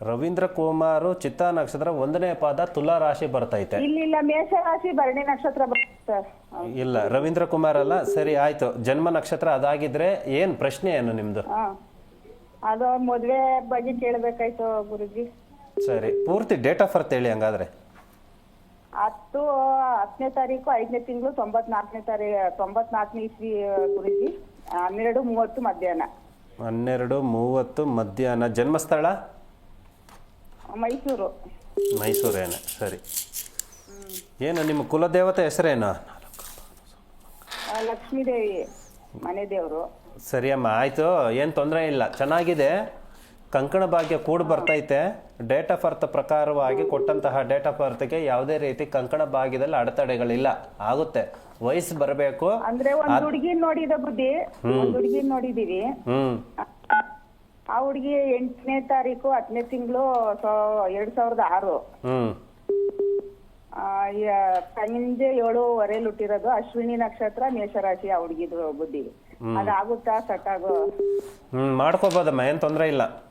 ರವೀಂದ್ರ ಕುಮಾರ್ ಚಿತ್ತ ನಕ್ಷತ್ರ ಒಂದನೇ ಪಾದ ತುಲಾ ರಾಶಿ ಬರ್ತೈತೆ ಇಲ್ಲ ಇಲ್ಲ ಮೇಷರಾಶಿ ಭರಣಿ ನಕ್ಷತ್ರ ಬರುತ್ತೆ ಸರ್. ಇಲ್ಲ ರವೀಂದ್ರ ಕುಮಾರ್ ಅಲ್ಲ ಸರಿ ಆಯ್ತು. ಜನ್ಮ ನಕ್ಷತ್ರ ಅದಾಗಿದ್ರೆ ಏನ್ ಪ್ರಶ್ನೆ ಏನು ನಿಮ್ದು? ಹಾ ಅದು ಮದ್ವೆ ಬಗ್ಗೆ ಕೇಳಬೇಕಾಯ್ತು ಗುರುಜಿ. ಸರಿ ಪೂರ್ತಿ ಡೇಟ್ ಆಫ್ ಬರ್ತ್ ಹೇಳಿ ಹಂಗಾದ್ರೆ. ಹತ್ತು ಹತ್ತನೇ ತಾರೀಕು ಐದನೇ ತಿಂಗಳು ತೊಂಬತ್ನಾಲ್ಕನೇ ತಾರೀಕು ತೊಂಬತ್ನಾಲ್ಕನೇ ಇಸ್ವಿ ಗುರುಜಿ. ಹನ್ನೆರಡು ಮೂವತ್ತು ಮಧ್ಯಾಹ್ನ. ಹನ್ನೆರಡು ಮೂವತ್ತು ಮಧ್ಯಾಹ್ನ. ಜನ್ಮಸ್ಥಳ? ಮೈಸೂರು. ಮೈಸೂರೇನೆ ಸರಿ. ಏನು ನಿಮ್ಮ ಕುಲದೇವತೆ ಹೆಸರೇನು? ಲಕ್ಷ್ಮೀದೇವಿ ಮನೆ ದೇವರು. ಸರಿ ಅಮ್ಮ ಆಯಿತು. ಏನು ತೊಂದರೆ ಇಲ್ಲ. ಚೆನ್ನಾಗಿದೆ. ಕಂಕಣ ಭಾಗ್ಯ ಕೂಡ ಬರ್ತೈತೆ. ಡೇಟ್ ಆಫ್ ಬರ್ತ್ ಪ್ರಕಾರವಾಗಿ ಕೊಟ್ಟಂತಹ ಡೇಟ್ ಆಫ್ ಬರ್ತ್ಗೆ ಯಾವುದೇ ರೀತಿ ಕಂಕಣ ಭಾಗ್ಯದಲ್ಲಿ ಅಡೆತಡೆಗಳಿಲ್ಲ. ಆಗುತ್ತೆ. ವಯಸ್ಸು ಬರಬೇಕು. ಅಂದ್ರೆ ಒಂದು ಹುಡುಗಿ ನೋಡಿದ ಬುದ್ಧಿ ಹುಡುಗಿ ನೋಡಿದೀವಿ. ಆ ಹುಡ್ಗಿ ಎಂಟನೇ ತಾರೀಕು ಹತ್ತನೇ ತಿಂಗಳು ಎರಡ್ ಸಾವಿರದ ಆರು. ಆ, ಯ- ಸಂಜೆ ಏಳುವರೆ ಹುಟ್ಟಿರೋದು ಅಶ್ವಿನಿ ನಕ್ಷತ್ರ ಮೇಷರಾಶಿ ಆ ಹುಡುಗಿದು ಬುದ್ಧಿ. ಅದಾಗುತ್ತಾ ಸಟ್ ಆಗೋ? ಹ್ಮ್ ಮಾಡ್ಕೋಬೋದಮ್ಮ ಏನ್ ತೊಂದ್ರೆ ಇಲ್ಲ.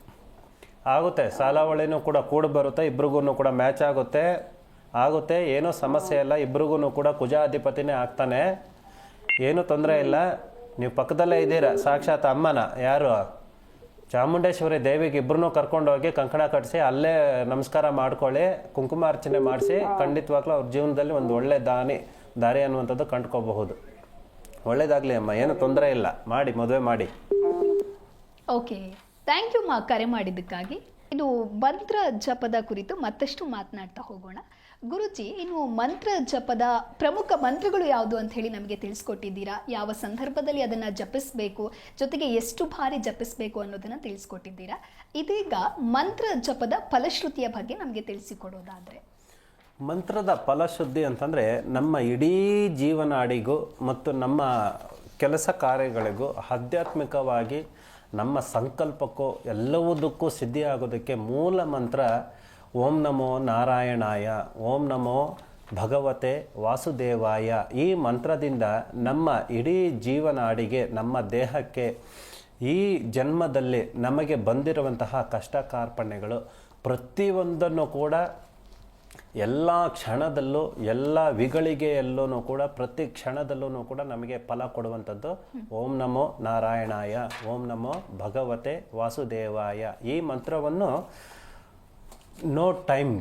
ಆಗುತ್ತೆ ಸಾಲಾವಳಿನೂ ಕೂಡ ಕೂಡ ಬರುತ್ತೆ ಇಬ್ರಿಗೂ ಕೂಡ ಮ್ಯಾಚ್ ಆಗುತ್ತೆ. ಆಗುತ್ತೆ ಏನೂ ಸಮಸ್ಯೆ ಇಲ್ಲ ಇಬ್ರಿಗೂ ಕೂಡ ಕುಜಾಧಿಪತಿನೇ ಆಗ್ತಾನೆ. ಏನೂ ತೊಂದರೆ ಇಲ್ಲ. ನೀವು ಪಕ್ಕದಲ್ಲೇ ಇದ್ದೀರಾ? ಸಾಕ್ಷಾತ್ ಅಮ್ಮನ ಯಾರು? ಚಾಮುಂಡೇಶ್ವರಿ ದೇವಿಗೆ ಇಬ್ಬರನ್ನೂ ಕರ್ಕೊಂಡೋಗಿ ಕಂಕಣ ಕಟ್ಟಿಸಿ ಅಲ್ಲೇ ನಮಸ್ಕಾರ ಮಾಡ್ಕೊಳ್ಳಿ ಕುಂಕುಮಾರ್ಚನೆ ಮಾಡಿಸಿ, ಖಂಡಿತವಾಗ್ಲೂ ಅವ್ರ ಜೀವನದಲ್ಲಿ ಒಂದು ಒಳ್ಳೆ ದಾನಿ, ದಾರಿ ಅನ್ನುವಂಥದ್ದು ಕಂಡ್ಕೋಬಹುದು. ಒಳ್ಳೇದಾಗಲಿ ಅಮ್ಮ, ಏನು ತೊಂದರೆ ಇಲ್ಲ. ಮಾಡಿ, ಮದುವೆ ಮಾಡಿ. ಓಕೆ. ಥ್ಯಾಂಕ್ ಯು ಮಾ, ಕರೆ ಮಾಡಿದ್ದಕ್ಕಾಗಿ. ಇದು ಮಂತ್ರ ಜಪದ ಕುರಿತು ಮತ್ತಷ್ಟು ಮಾತನಾಡ್ತಾ ಹೋಗೋಣ. ಗುರುಜಿ, ಇನ್ನು ಮಂತ್ರ ಜಪದ ಪ್ರಮುಖ ಮಂತ್ರಗಳು ಯಾವುದು ಅಂತ ಹೇಳಿ ನಮಗೆ ತಿಳಿಸ್ಕೊಟ್ಟಿದ್ದೀರಾ? ಯಾವ ಸಂದರ್ಭದಲ್ಲಿ ಅದನ್ನು ಜಪಿಸಬೇಕು, ಜೊತೆಗೆ ಎಷ್ಟು ಬಾರಿ ಜಪಿಸಬೇಕು ಅನ್ನೋದನ್ನು ತಿಳಿಸ್ಕೊಟ್ಟಿದ್ದೀರಾ? ಇದೀಗ ಮಂತ್ರ ಜಪದ ಫಲಶ್ರುತಿಯ ಬಗ್ಗೆ ನಮಗೆ ತಿಳಿಸಿಕೊಡೋದಾದರೆ. ಮಂತ್ರದ ಫಲಶುದ್ಧಿ ಅಂತಂದರೆ ನಮ್ಮ ಇಡೀ ಜೀವನಾಡಿಗೂ ಮತ್ತು ನಮ್ಮ ಕೆಲಸ ಕಾರ್ಯಗಳಿಗೂ ಆಧ್ಯಾತ್ಮಿಕವಾಗಿ ನಮ್ಮ ಸಂಕಲ್ಪಕ್ಕೂ ಎಲ್ಲವುದಕ್ಕೂ ಸಿದ್ಧಿಯಾಗೋದಕ್ಕೆ ಮೂಲ ಮಂತ್ರ ಓಂ ನಮೋ ನಾರಾಯಣಾಯ, ಓಂ ನಮೋ ಭಗವತೆ ವಾಸುದೇವಾಯ. ಈ ಮಂತ್ರದಿಂದ ನಮ್ಮ ಇಡೀ ಜೀವನಾಡಿಗೆ, ನಮ್ಮ ದೇಹಕ್ಕೆ ಈ ಜನ್ಮದಲ್ಲಿ ನಮಗೆ ಬಂದಿರುವಂತಹ ಕಷ್ಟ ಕಾರ್ಪಣ್ಯಗಳು ಪ್ರತಿಯೊಂದನ್ನು ಕೂಡ ಎಲ್ಲ ಕ್ಷಣದಲ್ಲೂ, ಎಲ್ಲ ವಿಗಳಿಗೆಯಲ್ಲೂ ಕೂಡ, ಪ್ರತಿ ಕ್ಷಣದಲ್ಲೂ ಕೂಡ ನಮಗೆ ಫಲ ಕೊಡುವಂಥದ್ದು ಓಂ ನಮೋ ನಾರಾಯಣಾಯ, ಓಂ ನಮೋ ಭಗವತೆ ವಾಸುದೇವಾಯ. ಈ ಮಂತ್ರವನ್ನು ನೋ ಟೈಮ್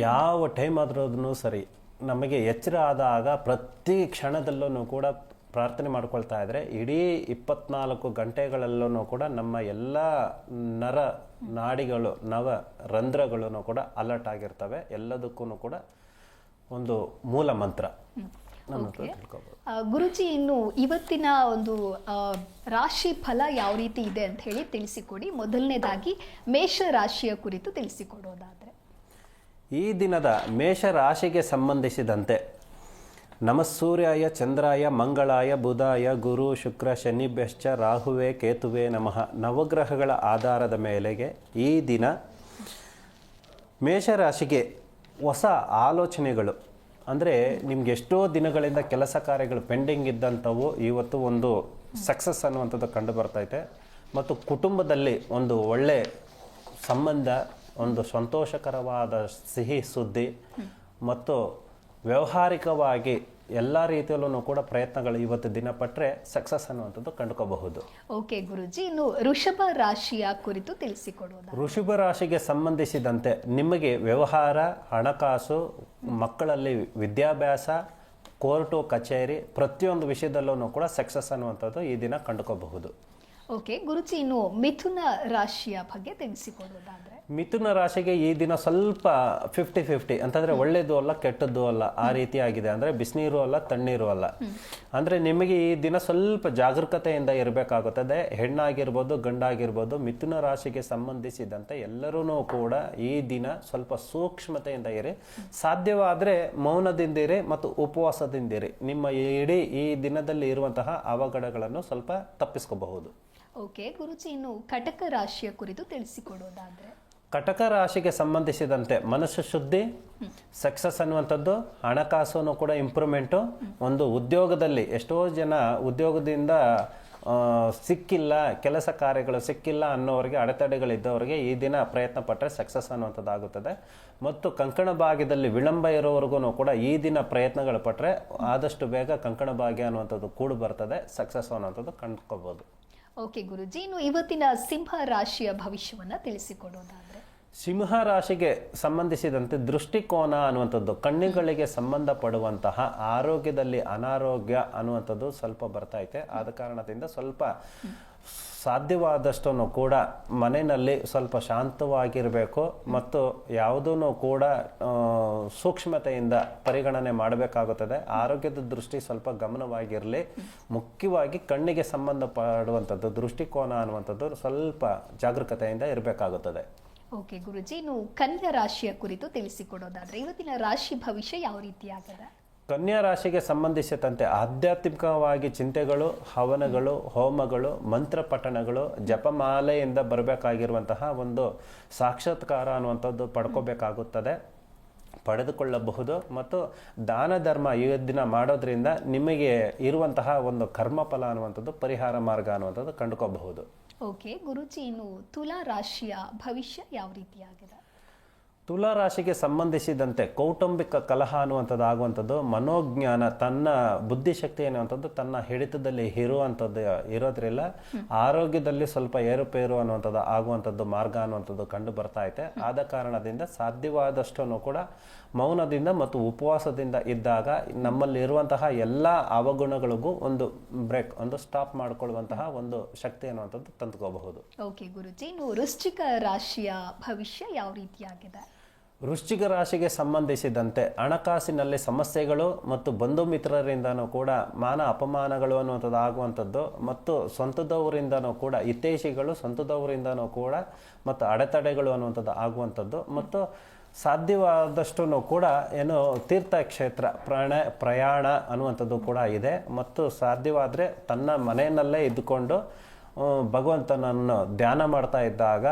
ಯಾವ ಟೈಮ್ ಆದ್ರೂ ಸರಿ ನಮಗೆ ಎಚ್ಚರ ಆದಾಗ ಪ್ರತಿ ಕ್ಷಣದಲ್ಲೂ ಕೂಡ ಪ್ರಾರ್ಥನೆ ಮಾಡ್ಕೊಳ್ತಾ ಇದ್ರೆ ಇಡೀ ಇಪ್ಪತ್ನಾಲ್ಕು ಗಂಟೆಗಳಲ್ಲೂ ಕೂಡ ನಮ್ಮ ಎಲ್ಲ ನರ ನಾಡಿಗಳು ನವ ರಂಧ್ರಗಳು ಕೂಡ ಅಲರ್ಟ್ ಆಗಿರ್ತವೆ. ಎಲ್ಲದಕ್ಕೂ ಕೂಡ ಒಂದು ಮೂಲ ಮಂತ್ರ. ಗುರುಜಿ ಇನ್ನು ಇವತ್ತಿನ ಒಂದು ರಾಶಿ ಫಲ ಯಾವ ರೀತಿ ಇದೆ ಅಂತ ಹೇಳಿ ತಿಳಿಸಿಕೊಡಿ. ಮೊದಲನೇದಾಗಿ ಮೇಷ ರಾಶಿಯ ಕುರಿತು ತಿಳಿಸಿಕೊಡೋದಾದ್ರೆ. ಈ ದಿನದ ಮೇಷ ರಾಶಿಗೆ ಸಂಬಂಧಿಸಿದಂತೆ ನಮಸ್ಸೂರ್ಯಾಯ ಚಂದ್ರಾಯ, ಮಂಗಳಾಯ, ಬುಧಾಯ, ಗುರು, ಶುಕ್ರ, ಶನಿ, ಬೆಶ್ಚ, ರಾಹುವೆ, ಕೇತುವೆ ನಮಃ ನವಗ್ರಹಗಳ ಆಧಾರದ ಮೇಲೆಗೆ ಈ ದಿನ ಮೇಷರಾಶಿಗೆ ಹೊಸ ಆಲೋಚನೆಗಳು. ಅಂದರೆ ನಿಮ್ಗೆ ಎಷ್ಟೋ ದಿನಗಳಿಂದ ಕೆಲಸ ಕಾರ್ಯಗಳು ಪೆಂಡಿಂಗ್ ಇದ್ದಂಥವು ಇವತ್ತು ಒಂದು ಸಕ್ಸಸ್ ಅನ್ನುವಂಥದ್ದು ಕಂಡು ಬರ್ತೈತೆ ಮತ್ತು ಕುಟುಂಬದಲ್ಲಿ ಒಂದು ಒಳ್ಳೆ ಸಂಬಂಧ ಒಂದು ಸಂತೋಷಕರವಾದ ಸಿಹಿ ಸುದ್ದಿ ಮತ್ತು ವ್ಯಾವಹಾರಿಕವಾಗಿ ಎಲ್ಲ ರೀತಿಯಲ್ಲೂ ಕೂಡ ಪ್ರಯತ್ನಗಳು ಇವತ್ತು ದಿನ ಪಟ್ಟರೆ ಸಕ್ಸಸ್ ಅನ್ನುವಂಥದ್ದು ಕಂಡುಕೋಬಹುದು. ಓಕೆ ಗುರುಜಿ ಇನ್ನು ಋಷಭ ರಾಶಿಯ ಕುರಿತು ತಿಳಿಸಿಕೊಡುವ ಋಷಭ ರಾಶಿಗೆ ಸಂಬಂಧಿಸಿದಂತೆ ನಿಮಗೆ ವ್ಯವಹಾರ ಹಣಕಾಸು ಮಕ್ಕಳಲ್ಲಿ ವಿದ್ಯಾಭ್ಯಾಸ ಕೋರ್ಟು ಕಚೇರಿ ಪ್ರತಿಯೊಂದು ವಿಷಯದಲ್ಲೂ ಕೂಡ ಸಕ್ಸಸ್ ಅನ್ನುವಂಥದ್ದು ಈ ದಿನ ಕಂಡುಕೋಬಹುದು. ಓಕೆ ಗುರುಜಿ ಇನ್ನು ಮಿಥುನ ರಾಶಿಯ ಬಗ್ಗೆ ತಿಳಿಸಿಕೊಡೋದಾದ್ರೆ ಮಿಥುನ ರಾಶಿಗೆ ಈ ದಿನ ಸ್ವಲ್ಪ ಫಿಫ್ಟಿ ಫಿಫ್ಟಿ ಅಂತಂದ್ರೆ ಒಳ್ಳೇದು ಅಲ್ಲ ಕೆಟ್ಟದ್ದು ಅಲ್ಲ ಆ ರೀತಿ ಆಗಿದೆ. ಅಂದ್ರೆ ಬಿಸಿನೀರು ಅಲ್ಲ ತಣ್ಣೀರು ಅಲ್ಲ. ಅಂದ್ರೆ ನಿಮಗೆ ಈ ದಿನ ಸ್ವಲ್ಪ ಜಾಗರೂಕತೆಯಿಂದ ಇರಬೇಕಾಗುತ್ತದೆ. ಹೆಣ್ಣಾಗಿರ್ಬೋದು ಗಂಡಾಗಿರ್ಬೋದು ಮಿಥುನ ರಾಶಿಗೆ ಸಂಬಂಧಿಸಿದಂತೆ ಎಲ್ಲರೂ ಕೂಡ ಈ ದಿನ ಸ್ವಲ್ಪ ಸೂಕ್ಷ್ಮತೆಯಿಂದ ಇರಿ. ಸಾಧ್ಯವಾದರೆ ಮೌನದಿಂದಿರಿ ಮತ್ತು ಉಪವಾಸದಿಂದಿರಿ ನಿಮ್ಮ ಇಡೀ ಈ ದಿನದಲ್ಲಿ ಇರುವಂತಹ ಅವಘಡಗಳನ್ನು ಸ್ವಲ್ಪ ತಪ್ಪಿಸ್ಕೋಬಹುದು. ಓಕೆ ಗುರುಜಿ ಇನ್ನು ಕಟಕ ರಾಶಿಯ ಕುರಿತು ತಿಳಿಸಿಕೊಡೋದಾದ್ರೆ? ಕಟಕ ರಾಶಿಗೆ ಸಂಬಂಧಿಸಿದಂತೆ ಮನಸ್ಸು ಶುದ್ಧಿ ಸಕ್ಸಸ್ ಅನ್ನುವಂಥದ್ದು ಹಣಕಾಸು ಕೂಡ ಇಂಪ್ರೂವ್ಮೆಂಟು ಒಂದು ಉದ್ಯೋಗದಲ್ಲಿ ಎಷ್ಟೋ ಜನ ಉದ್ಯೋಗದಿಂದ ಸಿಕ್ಕಿಲ್ಲ, ಕೆಲಸ ಕಾರ್ಯಗಳು ಸಿಕ್ಕಿಲ್ಲ ಅನ್ನೋರಿಗೆ ಅಡೆತಡೆಗಳಿದ್ದವರಿಗೆ ಈ ದಿನ ಪ್ರಯತ್ನ ಪಟ್ಟರೆ ಸಕ್ಸಸ್ ಅನ್ನುವಂಥದ್ದಾಗುತ್ತದೆ. ಮತ್ತು ಕಂಕಣ ಭಾಗ್ಯದಲ್ಲಿ ವಿಳಂಬ ಇರೋವರೆಗೂ ಕೂಡ ಈ ದಿನ ಪ್ರಯತ್ನಗಳು ಪಟ್ಟರೆ ಆದಷ್ಟು ಬೇಗ ಕಂಕಣ ಭಾಗ್ಯ ಅನ್ನುವಂಥದ್ದು ಕೂಡು ಬರ್ತದೆ ಸಕ್ಸಸ್ ಅನ್ನುವಂಥದ್ದು ಕಂಡ್ಕೋಬೋದು. ಓಕೆ ಗುರುಜಿ, ಇನ್ನು ಇವತ್ತಿನ ಸಿಂಹ ರಾಶಿಯ ಭವಿಷ್ಯವನ್ನು ತಿಳಿಸಿಕೊಡೋದಾದ್ರೆ. ಸಿಂಹ ರಾಶಿಗೆ ಸಂಬಂಧಿಸಿದಂತೆ ದೃಷ್ಟಿಕೋನ ಅನ್ನುವಂಥದ್ದು, ಕಣ್ಣುಗಳಿಗೆ ಸಂಬಂಧಪಡುವಂತಹ, ಆರೋಗ್ಯದಲ್ಲಿ ಅನಾರೋಗ್ಯ ಅನ್ನುವಂಥದ್ದು ಸ್ವಲ್ಪ ಬರ್ತೈತೆ ಆದ ಕಾರಣದಿಂದ ಸ್ವಲ್ಪ ಸಾಧ್ಯವಾದಷ್ಟು ಕೂಡ ಮನೆಯಲ್ಲಿ ಸ್ವಲ್ಪ ಶಾಂತವಾಗಿರಬೇಕು ಮತ್ತು ಯಾವುದೂ ಕೂಡ ಸೂಕ್ಷ್ಮತೆಯಿಂದ ಪರಿಗಣನೆ ಮಾಡಬೇಕಾಗುತ್ತದೆ. ಆರೋಗ್ಯದ ದೃಷ್ಟಿ ಸ್ವಲ್ಪ ಗಮನವಾಗಿರಲಿ. ಮುಖ್ಯವಾಗಿ ಕಣ್ಣಿಗೆ ಸಂಬಂಧಪಡುವಂಥದ್ದು, ದೃಷ್ಟಿಕೋನ ಅನ್ನುವಂಥದ್ದು ಸ್ವಲ್ಪ ಜಾಗರೂಕತೆಯಿಂದ ಇರಬೇಕಾಗುತ್ತದೆ. ಓಕೆ, ಗುರುಜಿ, ಇನ್ನು ಕನ್ಯಾ ರಾಶಿಯ ಕುರಿತು ತಿಳಿಸಿಕೊಡೋದಾದ್ರೆ, ಇವತ್ತಿನ ರಾಶಿ ಭವಿಷ್ಯ ಯಾವ ರೀತಿ ಆಗದ ಕನ್ಯಾ ರಾಶಿಗೆ ಸಂಬಂಧಿಸಿದಂತೆ ಆಧ್ಯಾತ್ಮಿಕವಾಗಿ ಚಿಂತೆಗಳು, ಹವನಗಳು, ಹೋಮಗಳು, ಮಂತ್ರ ಪಠಣಗಳು, ಜಪಮಾಲೆಯಿಂದ ಬರಬೇಕಾಗಿರುವಂತಹ ಒಂದು ಸಾಕ್ಷಾತ್ಕಾರ ಅನ್ನುವಂಥದ್ದು ಪಡ್ಕೋಬೇಕಾಗುತ್ತದೆ. ಪಡೆದುಕೊಳ್ಳಬಹುದು. ಮತ್ತು ದಾನ ಧರ್ಮ ಈ ದಿನ ಮಾಡೋದ್ರಿಂದ ನಿಮಗೆ ಇರುವಂತಹ ಒಂದು ಕರ್ಮಫಲ ಅನ್ನುವಂಥದ್ದು, ಪರಿಹಾರ ಮಾರ್ಗ ಅನ್ನುವಂಥದ್ದು ಕಂಡುಕೋಬಹುದು ಓಕೆ ಗುರುಜಿ ಇನ್ನು ತುಲಾ ರಾಶಿಯ ಭವಿಷ್ಯ ಯಾವ ರೀತಿಯಾಗಿದೆ? ತುಲಾ ರಾಶಿಗೆ ಸಂಬಂಧಿಸಿದಂತೆ ಕೌಟುಂಬಿಕ ಕಲಹ ಅನ್ನುವಂಥದ್ದು ಆಗುವಂಥದ್ದು ಮನೋಜ್ಞಾನ ತನ್ನ ಬುದ್ಧಿಶಕ್ತಿ ಅನ್ನುವಂಥದ್ದು ತನ್ನ ಹಿಡಿತದಲ್ಲಿ ಇರುವಂಥದ್ದು ಇರೋದ್ರಿಂದ ಆರೋಗ್ಯದಲ್ಲಿ ಸ್ವಲ್ಪ ಏರುಪೇರು ಅನ್ನುವಂಥದ್ದು ಆಗುವಂಥದ್ದು ಮಾರ್ಗ ಅನ್ನುವಂಥದ್ದು ಕಂಡು ಬರ್ತಾ ಐತೆ. ಆದ ಕಾರಣದಿಂದ ಸಾಧ್ಯವಾದಷ್ಟು ಕೂಡ ಮೌನದಿಂದ ಮತ್ತು ಉಪವಾಸದಿಂದ ಇದ್ದಾಗ ನಮ್ಮಲ್ಲಿ ಇರುವಂತಹ ಎಲ್ಲ ಅವಗುಣಗಳಿಗೂ ಒಂದು ಬ್ರೇಕ್ ಒಂದು ಸ್ಟಾಪ್ ಮಾಡಿಕೊಳ್ಳುವಂತಹ ಒಂದು ಶಕ್ತಿ ಅನ್ನುವಂಥದ್ದು ತಂದುಕೋಬಹುದು ಓಕೆ ಗುರುಜಿ ಇನ್ನು ವೃಶ್ಚಿಕ ರಾಶಿಯ ಭವಿಷ್ಯ ಯಾವ ರೀತಿಯಾಗಿದೆ? ವೃಶ್ಚಿಕ ರಾಶಿಗೆ ಸಂಬಂಧಿಸಿದಂತೆ ಹಣಕಾಸಿನಲ್ಲಿ ಸಮಸ್ಯೆಗಳು ಮತ್ತು ಬಂಧು ಮಿತ್ರರಿಂದನೂ ಕೂಡ ಮಾನ ಅಪಮಾನಗಳು ಅನ್ನುವಂಥದ್ದು ಆಗುವಂಥದ್ದು ಮತ್ತು ಸ್ವಂತದವರಿಂದನೂ ಕೂಡ ಹಿತೈಷಿಗಳು ಸ್ವಂತದವರಿಂದನೂ ಕೂಡ ಮತ್ತು ಅಡೆತಡೆಗಳು ಅನ್ನುವಂಥದ್ದು ಆಗುವಂಥದ್ದು ಮತ್ತು ಸಾಧ್ಯವಾದಷ್ಟು ಕೂಡ ಏನು ತೀರ್ಥಕ್ಷೇತ್ರ ಪ್ರಾಣ ಪ್ರಯಾಣ ಅನ್ನುವಂಥದ್ದು ಕೂಡ ಇದೆ ಮತ್ತು ಸಾಧ್ಯವಾದರೆ ತನ್ನ ಮನೆಯಲ್ಲೇ ಇದ್ದುಕೊಂಡು ಭಗವಂತನನ್ನು ಧ್ಯಾನ ಮಾಡ್ತಾ ಇದ್ದಾಗ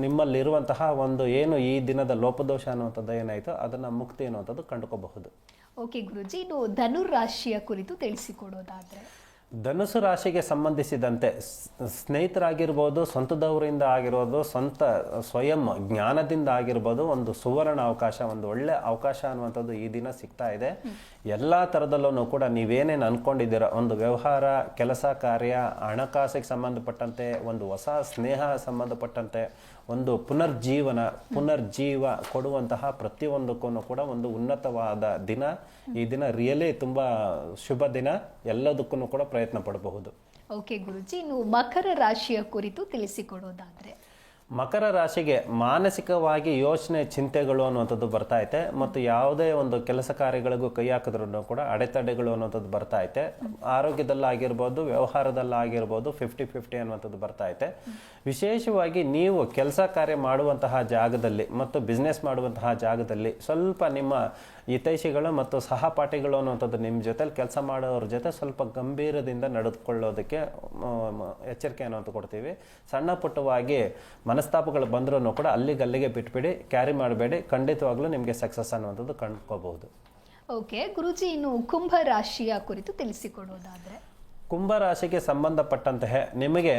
ನಿಮ್ಮಲ್ಲಿರುವಂತಹ ಒಂದು ಏನು ಈ ದಿನದ ಲೋಪದೋಷ ಅನ್ನುವಂಥದ್ದು ಏನಾಯಿತು ಅದನ್ನು ಮುಕ್ತಿ ಅನ್ನುವಂಥದ್ದು ಕಂಡುಕೋಬಹುದು. ಓಕೆ ಗುರುಜಿ, ಇನ್ನು ಧನುರಾಶಿಯ ಕುರಿತು ತಿಳಿಸಿಕೊಡೋದಾದ್ರೆ? ಧನುಸು ರಾಶಿಗೆ ಸಂಬಂಧಿಸಿದಂತೆ ಸ್ನೇಹಿತರಾಗಿರ್ಬೋದು, ಸ್ವಂತದವರಿಂದ ಆಗಿರ್ಬೋದು, ಸ್ವಂತ ಸ್ವಯಂ ಜ್ಞಾನದಿಂದ ಆಗಿರ್ಬೋದು ಒಂದು ಸುವರ್ಣ ಅವಕಾಶ, ಒಂದು ಒಳ್ಳೆ ಅವಕಾಶ ಅನ್ನುವಂಥದ್ದು ಈ ದಿನ ಸಿಗ್ತಾ ಇದೆ. ಎಲ್ಲ ಥರದಲ್ಲೂ ಕೂಡ ನೀವೇನೇನು ಅಂದ್ಕೊಂಡಿದ್ದೀರ ಒಂದು ವ್ಯವಹಾರ, ಕೆಲಸ ಕಾರ್ಯ, ಹಣಕಾಸಿಗೆ ಸಂಬಂಧಪಟ್ಟಂತೆ, ಒಂದು ಹೊಸ ಸ್ನೇಹ ಸಂಬಂಧಪಟ್ಟಂತೆ ಒಂದು ಪುನರ್ಜೀವನ, ಪುನರ್ಜೀವ ಕೊಡುವಂತಹ ಪ್ರತಿಯೊಂದಕ್ಕೂ ಕೂಡ ಒಂದು ಉನ್ನತವಾದ ದಿನ. ಈ ದಿನ ರಿಯಲಿ ತುಂಬ ಶುಭ ದಿನ. ಎಲ್ಲದಕ್ಕೂ ಕೂಡ ಪ್ರಯತ್ನ ಪಡಬಹುದು. ಓಕೆ ಗುರುಜಿ, ಇನ್ನು ಮಕರ ರಾಶಿಯ ಕುರಿತು ತಿಳಿಸಿಕೊಡೋದಾದ್ರೆ? ಮಕರ ರಾಶಿಗೆ ಮಾನಸಿಕವಾಗಿ ಯೋಚನೆ, ಚಿಂತೆಗಳು ಅನ್ನುವಂಥದ್ದು ಬರ್ತಾ ಐತೆ. ಮತ್ತು ಯಾವುದೇ ಒಂದು ಕೆಲಸ ಕಾರ್ಯಗಳಿಗೂ ಕೈ ಹಾಕಿದ್ರೂ ಕೂಡ ಅಡೆತಡೆಗಳು ಅನ್ನುವಂಥದ್ದು ಬರ್ತಾ ಐತೆ. ಆರೋಗ್ಯದಲ್ಲಾಗಿರ್ಬೋದು, ವ್ಯವಹಾರದಲ್ಲಾಗಿರ್ಬೋದು ಫಿಫ್ಟಿ ಫಿಫ್ಟಿ ಅನ್ನುವಂಥದ್ದು ಬರ್ತಾ ಐತೆ. ವಿಶೇಷವಾಗಿ ನೀವು ಕೆಲಸ ಕಾರ್ಯ ಮಾಡುವಂತಹ ಜಾಗದಲ್ಲಿ ಮತ್ತು ಬಿಸ್ನೆಸ್ ಮಾಡುವಂತಹ ಜಾಗದಲ್ಲಿ ಸ್ವಲ್ಪ ನಿಮ್ಮ ಹಿತೈಷಿಗಳು ಮತ್ತು ಸಹಪಾಠಿಗಳು ಅನ್ನುವಂಥದ್ದು ನಿಮ್ಮ ಜೊತೆಲಿ ಕೆಲಸ ಮಾಡೋರ ಜೊತೆ ಸ್ವಲ್ಪ ಗಂಭೀರದಿಂದ ನಡೆದುಕೊಳ್ಳೋದಕ್ಕೆ ಎಚ್ಚರಿಕೆ ಅನ್ನುವಂಥ ಕೊಡ್ತೀವಿ. ಸಣ್ಣ ಪುಟ್ಟವಾಗಿ ಮನಸ್ತಾಪಗಳು ಬಂದ್ರೂ ಕೂಡ ಅಲ್ಲಿಗಲ್ಲಿಗೆ ಬಿಟ್ಬಿಡಿ ಕ್ಯಾರಿ ಮಾಡಬೇಡಿ ಖಂಡಿತವಾಗ್ಲೂ ನಿಮಗೆ ಸಕ್ಸಸ್ ಅನ್ನುವಂಥದ್ದು ಕಂಡ್ಕೋಬಹುದು ಓಕೆ ಗುರುಜಿ ಇನ್ನು ಕುಂಭ ರಾಶಿಯ ಕುರಿತು ತಿಳಿಸಿಕೊಡೋದಾದರೆ? ಕುಂಭ ರಾಶಿಗೆ ಸಂಬಂಧಪಟ್ಟಂತಹ ನಿಮಗೆ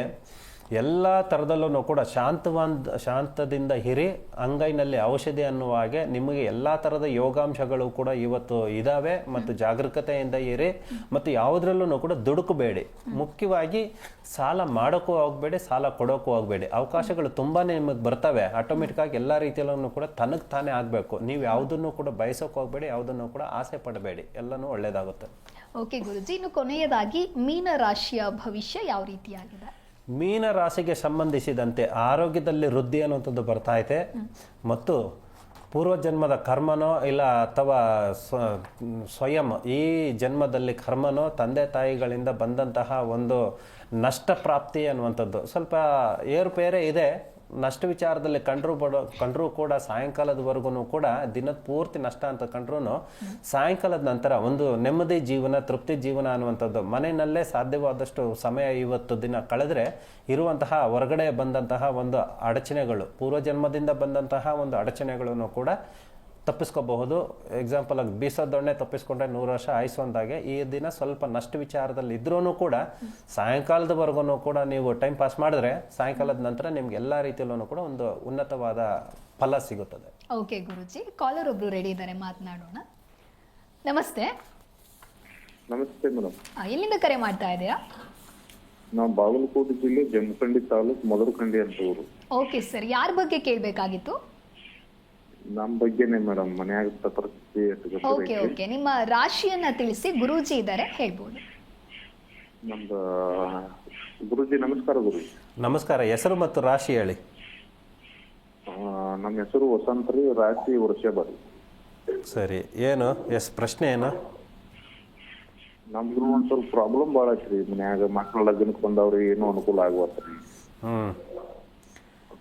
ಎಲ್ಲ ಥರದಲ್ಲೂ ಕೂಡ ಶಾಂತವಾನ್ ಶಾಂತದಿಂದ ಹಿರಿ ಅಂಗೈನಲ್ಲಿ ಔಷಧಿ ಅನ್ನುವ ಹಾಗೆ ನಿಮಗೆ ಎಲ್ಲ ಥರದ ಯೋಗಾಂಶಗಳು ಕೂಡ ಇವತ್ತು ಇದ್ದಾವೆ ಮತ್ತು ಜಾಗರೂಕತೆಯಿಂದ ಇರಿ ಮತ್ತು ಯಾವುದ್ರಲ್ಲೂ ಕೂಡ ದುಡುಕಬೇಡಿ. ಮುಖ್ಯವಾಗಿ ಸಾಲ ಮಾಡೋಕ್ಕೂ ಹೋಗಬೇಡಿ, ಸಾಲ ಕೊಡೋಕ್ಕೂ ಹೋಗಬೇಡಿ. ಅವಕಾಶಗಳು ತುಂಬಾ ನಿಮಗೆ ಬರ್ತವೆ. ಆಟೋಮೆಟಿಕ್ಕಾಗಿ ಎಲ್ಲ ರೀತಿಯಲ್ಲೂ ಕೂಡ ತನಗೆ ತಾನೇ ಆಗಬೇಕು. ನೀವು ಯಾವುದನ್ನು ಕೂಡ ಬಯಸೋಕೆ ಹೋಗಬೇಡಿ, ಯಾವುದನ್ನು ಕೂಡ ಆಸೆ ಪಡಬೇಡಿ. ಎಲ್ಲನೂ ಒಳ್ಳೆಯದಾಗುತ್ತೆ ಓಕೆ ಗುರುಜಿ, ಇನ್ನು ಕೊನೆಯದಾಗಿ ಮೀನ ರಾಶಿಯ ಭವಿಷ್ಯ ಯಾವ ರೀತಿಯಾಗಿದೆ? ಮೀನ ರಾಶಿಗೆ ಸಂಬಂಧಿಸಿದಂತೆ ಆರೋಗ್ಯದಲ್ಲಿ ವೃದ್ಧಿ ಅನ್ನುವಂಥದ್ದು ಬರ್ತಾ ಐತೆ. ಮತ್ತು ಪೂರ್ವಜನ್ಮದ ಕರ್ಮನೋ ಇಲ್ಲ ಅಥವಾ ಸ್ವ, ಸ್ವಯಂ ಈ ಜನ್ಮದಲ್ಲಿ ಕರ್ಮನೋ ತಂದೆ ತಾಯಿಗಳಿಂದ ಬಂದಂತಹ ಒಂದು ನಷ್ಟ ಪ್ರಾಪ್ತಿ ಅನ್ನುವಂಥದ್ದು. ಸ್ವಲ್ಪ ಏರುಪೇರೆ ಇದೆ. ನಷ್ಟ ವಿಚಾರದಲ್ಲಿ ಕಂಡರೂ ಬಡೋ ಕಂಡ್ರು ಕೂಡ ಸಾಯಂಕಾಲದವರೆಗೂ ಕೂಡ ದಿನದ ಪೂರ್ತಿ ನಷ್ಟ ಅಂತ ಕಂಡ್ರೂ ಸಾಯಂಕಾಲದ ನಂತರ ಒಂದು ನೆಮ್ಮದಿ ಜೀವನ, ತೃಪ್ತಿ ಜೀವನ ಅನ್ನುವಂಥದ್ದು ಮನೆಯಲ್ಲೇ ಸಾಧ್ಯವಾದಷ್ಟು ಸಮಯ ಇವತ್ತು ದಿನ ಕಳೆದರೆ ಇರುವಂತಹ ಹೊರಗಡೆ ಬಂದಂತಹ ಒಂದು ಅಡಚಣೆಗಳು, ಪೂರ್ವಜನ್ಮದಿಂದ ಬಂದಂತಹ ಒಂದು ಅಡಚಣೆಗಳನ್ನು ಕೂಡ ತಪ್ಪಿಸ್ಕೋಬಹುದು. ಎಕ್ಸಾಂಪಲ್ ಆಗಿ ಬೀಸೋದೊಣ್ಣೆ ತಪ್ಪಿಸ್ಕೊಂಡ್ರೆ ನೂರು ವರ್ಷ ಆಯ್ಸು ಅಂದಾಗೆ ಈ ದಿನ ಸ್ವಲ್ಪ ನಷ್ಟ ವಿಚಾರದಲ್ಲಿ ಇದ್ರೂ ಕೂಡ ಸಾಯಂಕಾಲದವರೆಗೂ ಕೂಡ ನೀವು ಟೈಮ್ ಪಾಸ್ ಮಾಡಿದ್ರೆ ಸಾಯಂಕಾಲದ ನಂತರ ನಿಮ್ಗೆ ಎಲ್ಲ ರೀತಿಯಲ್ಲೂ ಕೂಡ ಒಂದು ಉನ್ನತವಾದ ಫಲ ಸಿಗುತ್ತದೆ. ಓಕೆ ಗುರುಜಿ. ಕಾಲರ್ ಒಬ್ರು ರೆಡಿ ಇದ್ದಾರೆ ಮಾತನಾಡೋಣ. ನಮಸ್ತೆ. ನಮಸ್ತೆ ಮೇಡಮ್ ಆ, ಎಲ್ಲಿಂದ ಕರೆ ಮಾಡ್ತಾ ಇದೆಯಾ ನಾವು ಬಾಗಲಕೋಟೆ ಜಿಲ್ಲೆ ಜಮಖಂಡಿ ಮೊದಲು ಮಧುರಖಂಡಿ ಅಂತ ಊರು. ಓಕೆ ಸರ್ ಯಾರ ಬಗ್ಗೆ ಕೇಳಬೇಕಾಗಿತ್ತು? ನಮ್ ಬಗ್ಗೆನೆ ಮೇಡಮ್ ಮನ್ಯಾಗ ಪರಿಸ್ಥಿತಿ ಓಕೆ ಓಕೆ ನಿಮ್ಮ ರಾಶಿಯನ್ನ ತಿಳಿಸಿ ಗುರೂಜಿ ಇದ್ದಾರೆ ಹೇಳ್ಬೋದು. ನಮ್ದು ಗುರುಜಿ ನಮಸ್ಕಾರ ಗುರುಜಿ. ನಮಸ್ಕಾರ ಹೆಸರು ಮತ್ತು ರಾಶಿ ಹೇಳಿ. ಆ, ನಮ್ಮ ಹೆಸರು ವಸಂತ ರೀ ರಾಶಿ ವೃಷಭ ರೀ ಸರಿ ಏನು ಎಸ್ ಪ್ರಶ್ನೆ ಏನು? ನಮ್ದು ಒಂದ್ ಸ್ವಲ್ಪ ಪ್ರಾಬ್ಲಮ್ ಭಾಳ ಐತ್ರಿ ಮನ್ಯಾಗ ಮಕ್ಳ ಲಗ್ನಕ್ಕೆ ಬಂದವ್ರಿ ಏನೂ ಅನುಕೂಲ ಆಗುವತ್ರಿ ಹ್ಮ್.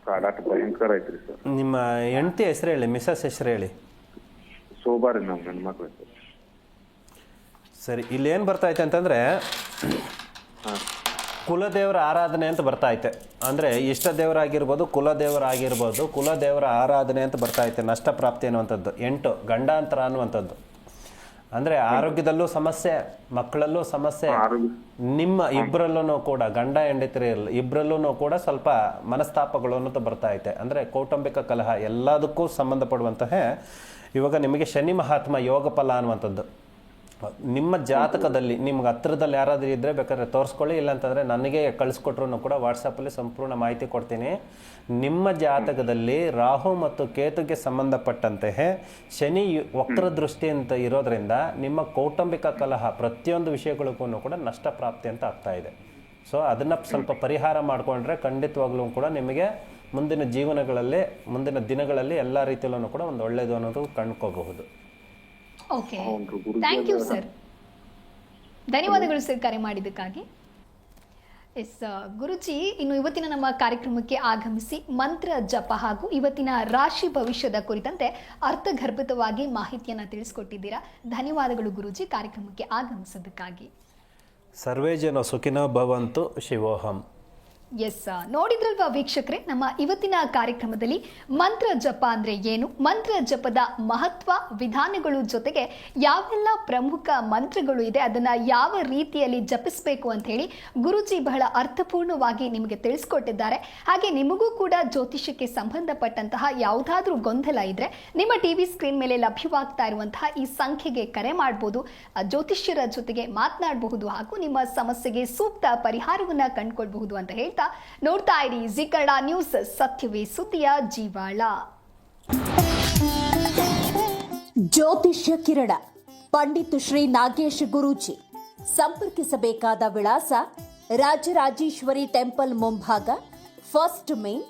ಕಾಡಾಟ ಭಯಂಕರ ಐತ್ರಿ ಸರ್ ನಿಮ್ಮ ಹೆಂಡತಿ ಹೆಸರು ಹೇಳಿ ಮಿಸಸ್ ಹೆಸರು ಹೇಳಿ. ಸೋಬಾರಿ ನಮ್ಮ ಹೆಣ್ಮಕ್ಳು ಸರ್ ಸರಿ ಇಲ್ಲಿ ಏನು ಬರ್ತಾ ಐತೆ ಅಂತಂದ್ರೆ ಕುಲದೇವರ ಆರಾಧನೆ ಅಂತ ಬರ್ತಾ ಐತೆ ಅಂದರೆ ಇಷ್ಟ ದೇವರಾಗಿರ್ಬೋದು ಕುಲದೇವರಾಗಿರ್ಬೋದು ಕುಲದೇವರ ಆರಾಧನೆ ಅಂತ ಬರ್ತಾ ಐತೆ ನಷ್ಟ ಪ್ರಾಪ್ತಿ ಅನ್ನುವಂಥದ್ದು. ಎಂಟು ಗಂಡಾಂತರ ಅನ್ನುವಂಥದ್ದು. ಅಂದ್ರೆ ಆರೋಗ್ಯದಲ್ಲೂ ಸಮಸ್ಯೆ ಮಕ್ಕಳಲ್ಲೂ ಸಮಸ್ಯೆ ನಿಮ್ಮ ಇಬ್ಬರಲ್ಲೂ ಕೂಡ ಗಂಡ ಹೆಂಡತಿರಿ ಇಬ್ಬರಲ್ಲೂ ಕೂಡ ಸ್ವಲ್ಪ ಮನಸ್ತಾಪಗಳು ಅನ್ನೋದು ಬರ್ತಾ ಐತೆ. ಅಂದ್ರೆ ಕೌಟುಂಬಿಕ ಕಲಹ ಎಲ್ಲದಕ್ಕೂ ಸಂಬಂಧಪಡುವಂತಹ ಇವಾಗ ನಿಮಗೆ ಶನಿ ಮಹಾತ್ಮ ಯೋಗ ಫಲ ಅನ್ನುವಂಥದ್ದು. ನಿಮ್ಮ ಜಾತಕದಲ್ಲಿ, ನಿಮ್ಗೆ ಹತ್ರದಲ್ಲಿ ಯಾರಾದರೂ ಇದ್ದರೆ ಬೇಕಾದ್ರೆ ತೋರಿಸ್ಕೊಳ್ಳಿ, ಇಲ್ಲಾಂತಂದರೆ ನನಗೆ ಕಳಿಸ್ಕೊಟ್ರು ಕೂಡ ವಾಟ್ಸಪ್ಪಲ್ಲಿ ಸಂಪೂರ್ಣ ಮಾಹಿತಿ ಕೊಡ್ತೀನಿ. ನಿಮ್ಮ ಜಾತಕದಲ್ಲಿ ರಾಹು ಮತ್ತು ಕೇತುಗೆ ಸಂಬಂಧಪಟ್ಟಂತೆ ಶನಿ ವಕ್ರ ದೃಷ್ಟಿ ಅಂತ ಇರೋದ್ರಿಂದ ನಿಮ್ಮ ಕೌಟುಂಬಿಕ ಕಲಹ ಪ್ರತಿಯೊಂದು ವಿಷಯಗಳಿಗೂ ಕೂಡ ನಷ್ಟ ಪ್ರಾಪ್ತಿ ಅಂತ ಆಗ್ತಾ ಇದೆ. ಸೊ ಅದನ್ನು ಸ್ವಲ್ಪ ಪರಿಹಾರ ಮಾಡಿಕೊಂಡ್ರೆ ಖಂಡಿತವಾಗ್ಲೂ ಕೂಡ ನಿಮಗೆ ಮುಂದಿನ ಜೀವನಗಳಲ್ಲಿ, ಮುಂದಿನ ದಿನಗಳಲ್ಲಿ ಎಲ್ಲ ರೀತಿಯಲ್ಲೂ ಕೂಡ ಒಂದು ಒಳ್ಳೆಯದು ಅನ್ನೋದು ಕಂಡ್ಕೋಬಹುದು. ಓಕೆ. ಥ್ಯಾಂಕ್ ಯು ಸರ್ ಧನ್ಯವಾದಗಳು ಸರ್ ಕರೆ ಮಾಡಿದ್ದಕ್ಕಾಗಿ. ಎಸ್ ಗುರುಜಿ ಇನ್ನು ಇವತ್ತಿನ ನಮ್ಮ ಕಾರ್ಯಕ್ರಮಕ್ಕೆ ಆಗಮಿಸಿ ಮಂತ್ರ ಜಪ ಹಾಗೂ ಇವತ್ತಿನ ರಾಶಿ ಭವಿಷ್ಯದ ಕುರಿತಂತೆ ಅರ್ಥಗರ್ಭಿತವಾಗಿ ಮಾಹಿತಿಯನ್ನು ತಿಳಿಸ್ಕೊಟ್ಟಿದ್ದೀರಾ. ಧನ್ಯವಾದಗಳು ಗುರುಜಿ ಕಾರ್ಯಕ್ರಮಕ್ಕೆ ಆಗಮಿಸೋದಕ್ಕಾಗಿ ಸರ್ವೇ ಜನ ಸುಖಿನ ಭವಂತು ಶಿವೋಹಂ. ಎಸ್ ನೋಡಿದ್ರಲ್ವಾ ವೀಕ್ಷಕರೇ, ನಮ್ಮ ಇವತ್ತಿನ ಕಾರ್ಯಕ್ರಮದಲ್ಲಿ ಮಂತ್ರ ಜಪ ಅಂದ್ರೆ ಏನು? ಮಂತ್ರ ಜಪದ ಮಹತ್ವ, ವಿಧಾನಗಳು ಜೊತೆಗೆ ಯಾವೆಲ್ಲ ಪ್ರಮುಖ ಮಂತ್ರಗಳು ಇದೆ, ಅದನ್ನ ಯಾವ ರೀತಿಯಲ್ಲಿ ಜಪಿಸಬೇಕು ಅಂತ ಹೇಳಿ ಗುರುಜಿ ಬಹಳ ಅರ್ಥಪೂರ್ಣವಾಗಿ ನಿಮಗೆ ತಿಳಿಸ್ಕೊಟ್ಟಿದ್ದಾರೆ. ಹಾಗೆ ನಿಮಗೂ ಕೂಡ ಜ್ಯೋತಿಷ್ಯಕ್ಕೆ ಸಂಬಂಧಪಟ್ಟಂತಹ ಯಾವುದಾದ್ರೂ ಗೊಂದಲ ಇದ್ರೆ ನಿಮ್ಮ ಟಿವಿ ಸ್ಕ್ರೀನ್ ಮೇಲೆ ಲಭ್ಯವಾಗ್ತಾ ಇರುವಂತಹ ಈ ಸಂಖ್ಯೆಗೆ ಕರೆ ಮಾಡಬಹುದು ಜ್ಯೋತಿಷ್ಯರ ಜೊತೆಗೆ ಮಾತನಾಡಬಹುದು ಹಾಗೂ ನಿಮ್ಮ ಸಮಸ್ಯೆಗೆ ಸೂಕ್ತ ಪರಿಹಾರವನ್ನ ಕಂಡುಕೊಳ್ಬಹುದು ಅಂತ ಹೇಳ್ತಾ ನೋಡ್ತಾ ಇರಿ ಜಿ ಕನ್ನಡ ನ್ಯೂಸ್, ಸತ್ಯವೇ ಸುದ್ದಿಯ ಜೀವಾಳ. ಜ್ಯೋತಿಷ್ಯ ಕಿರಣ, ಪಂಡಿತ್ ಶ್ರೀ ನಾಗೇಶ್ ಗುರೂಜಿ. ಸಂಪರ್ಕಿಸಬೇಕಾದ ವಿಳಾಸ ರಾಜರಾಜೇಶ್ವರಿ ಟೆಂಪಲ್ ಮುಂಭಾಗ, ಫಸ್ಟ್ ಮೇನ್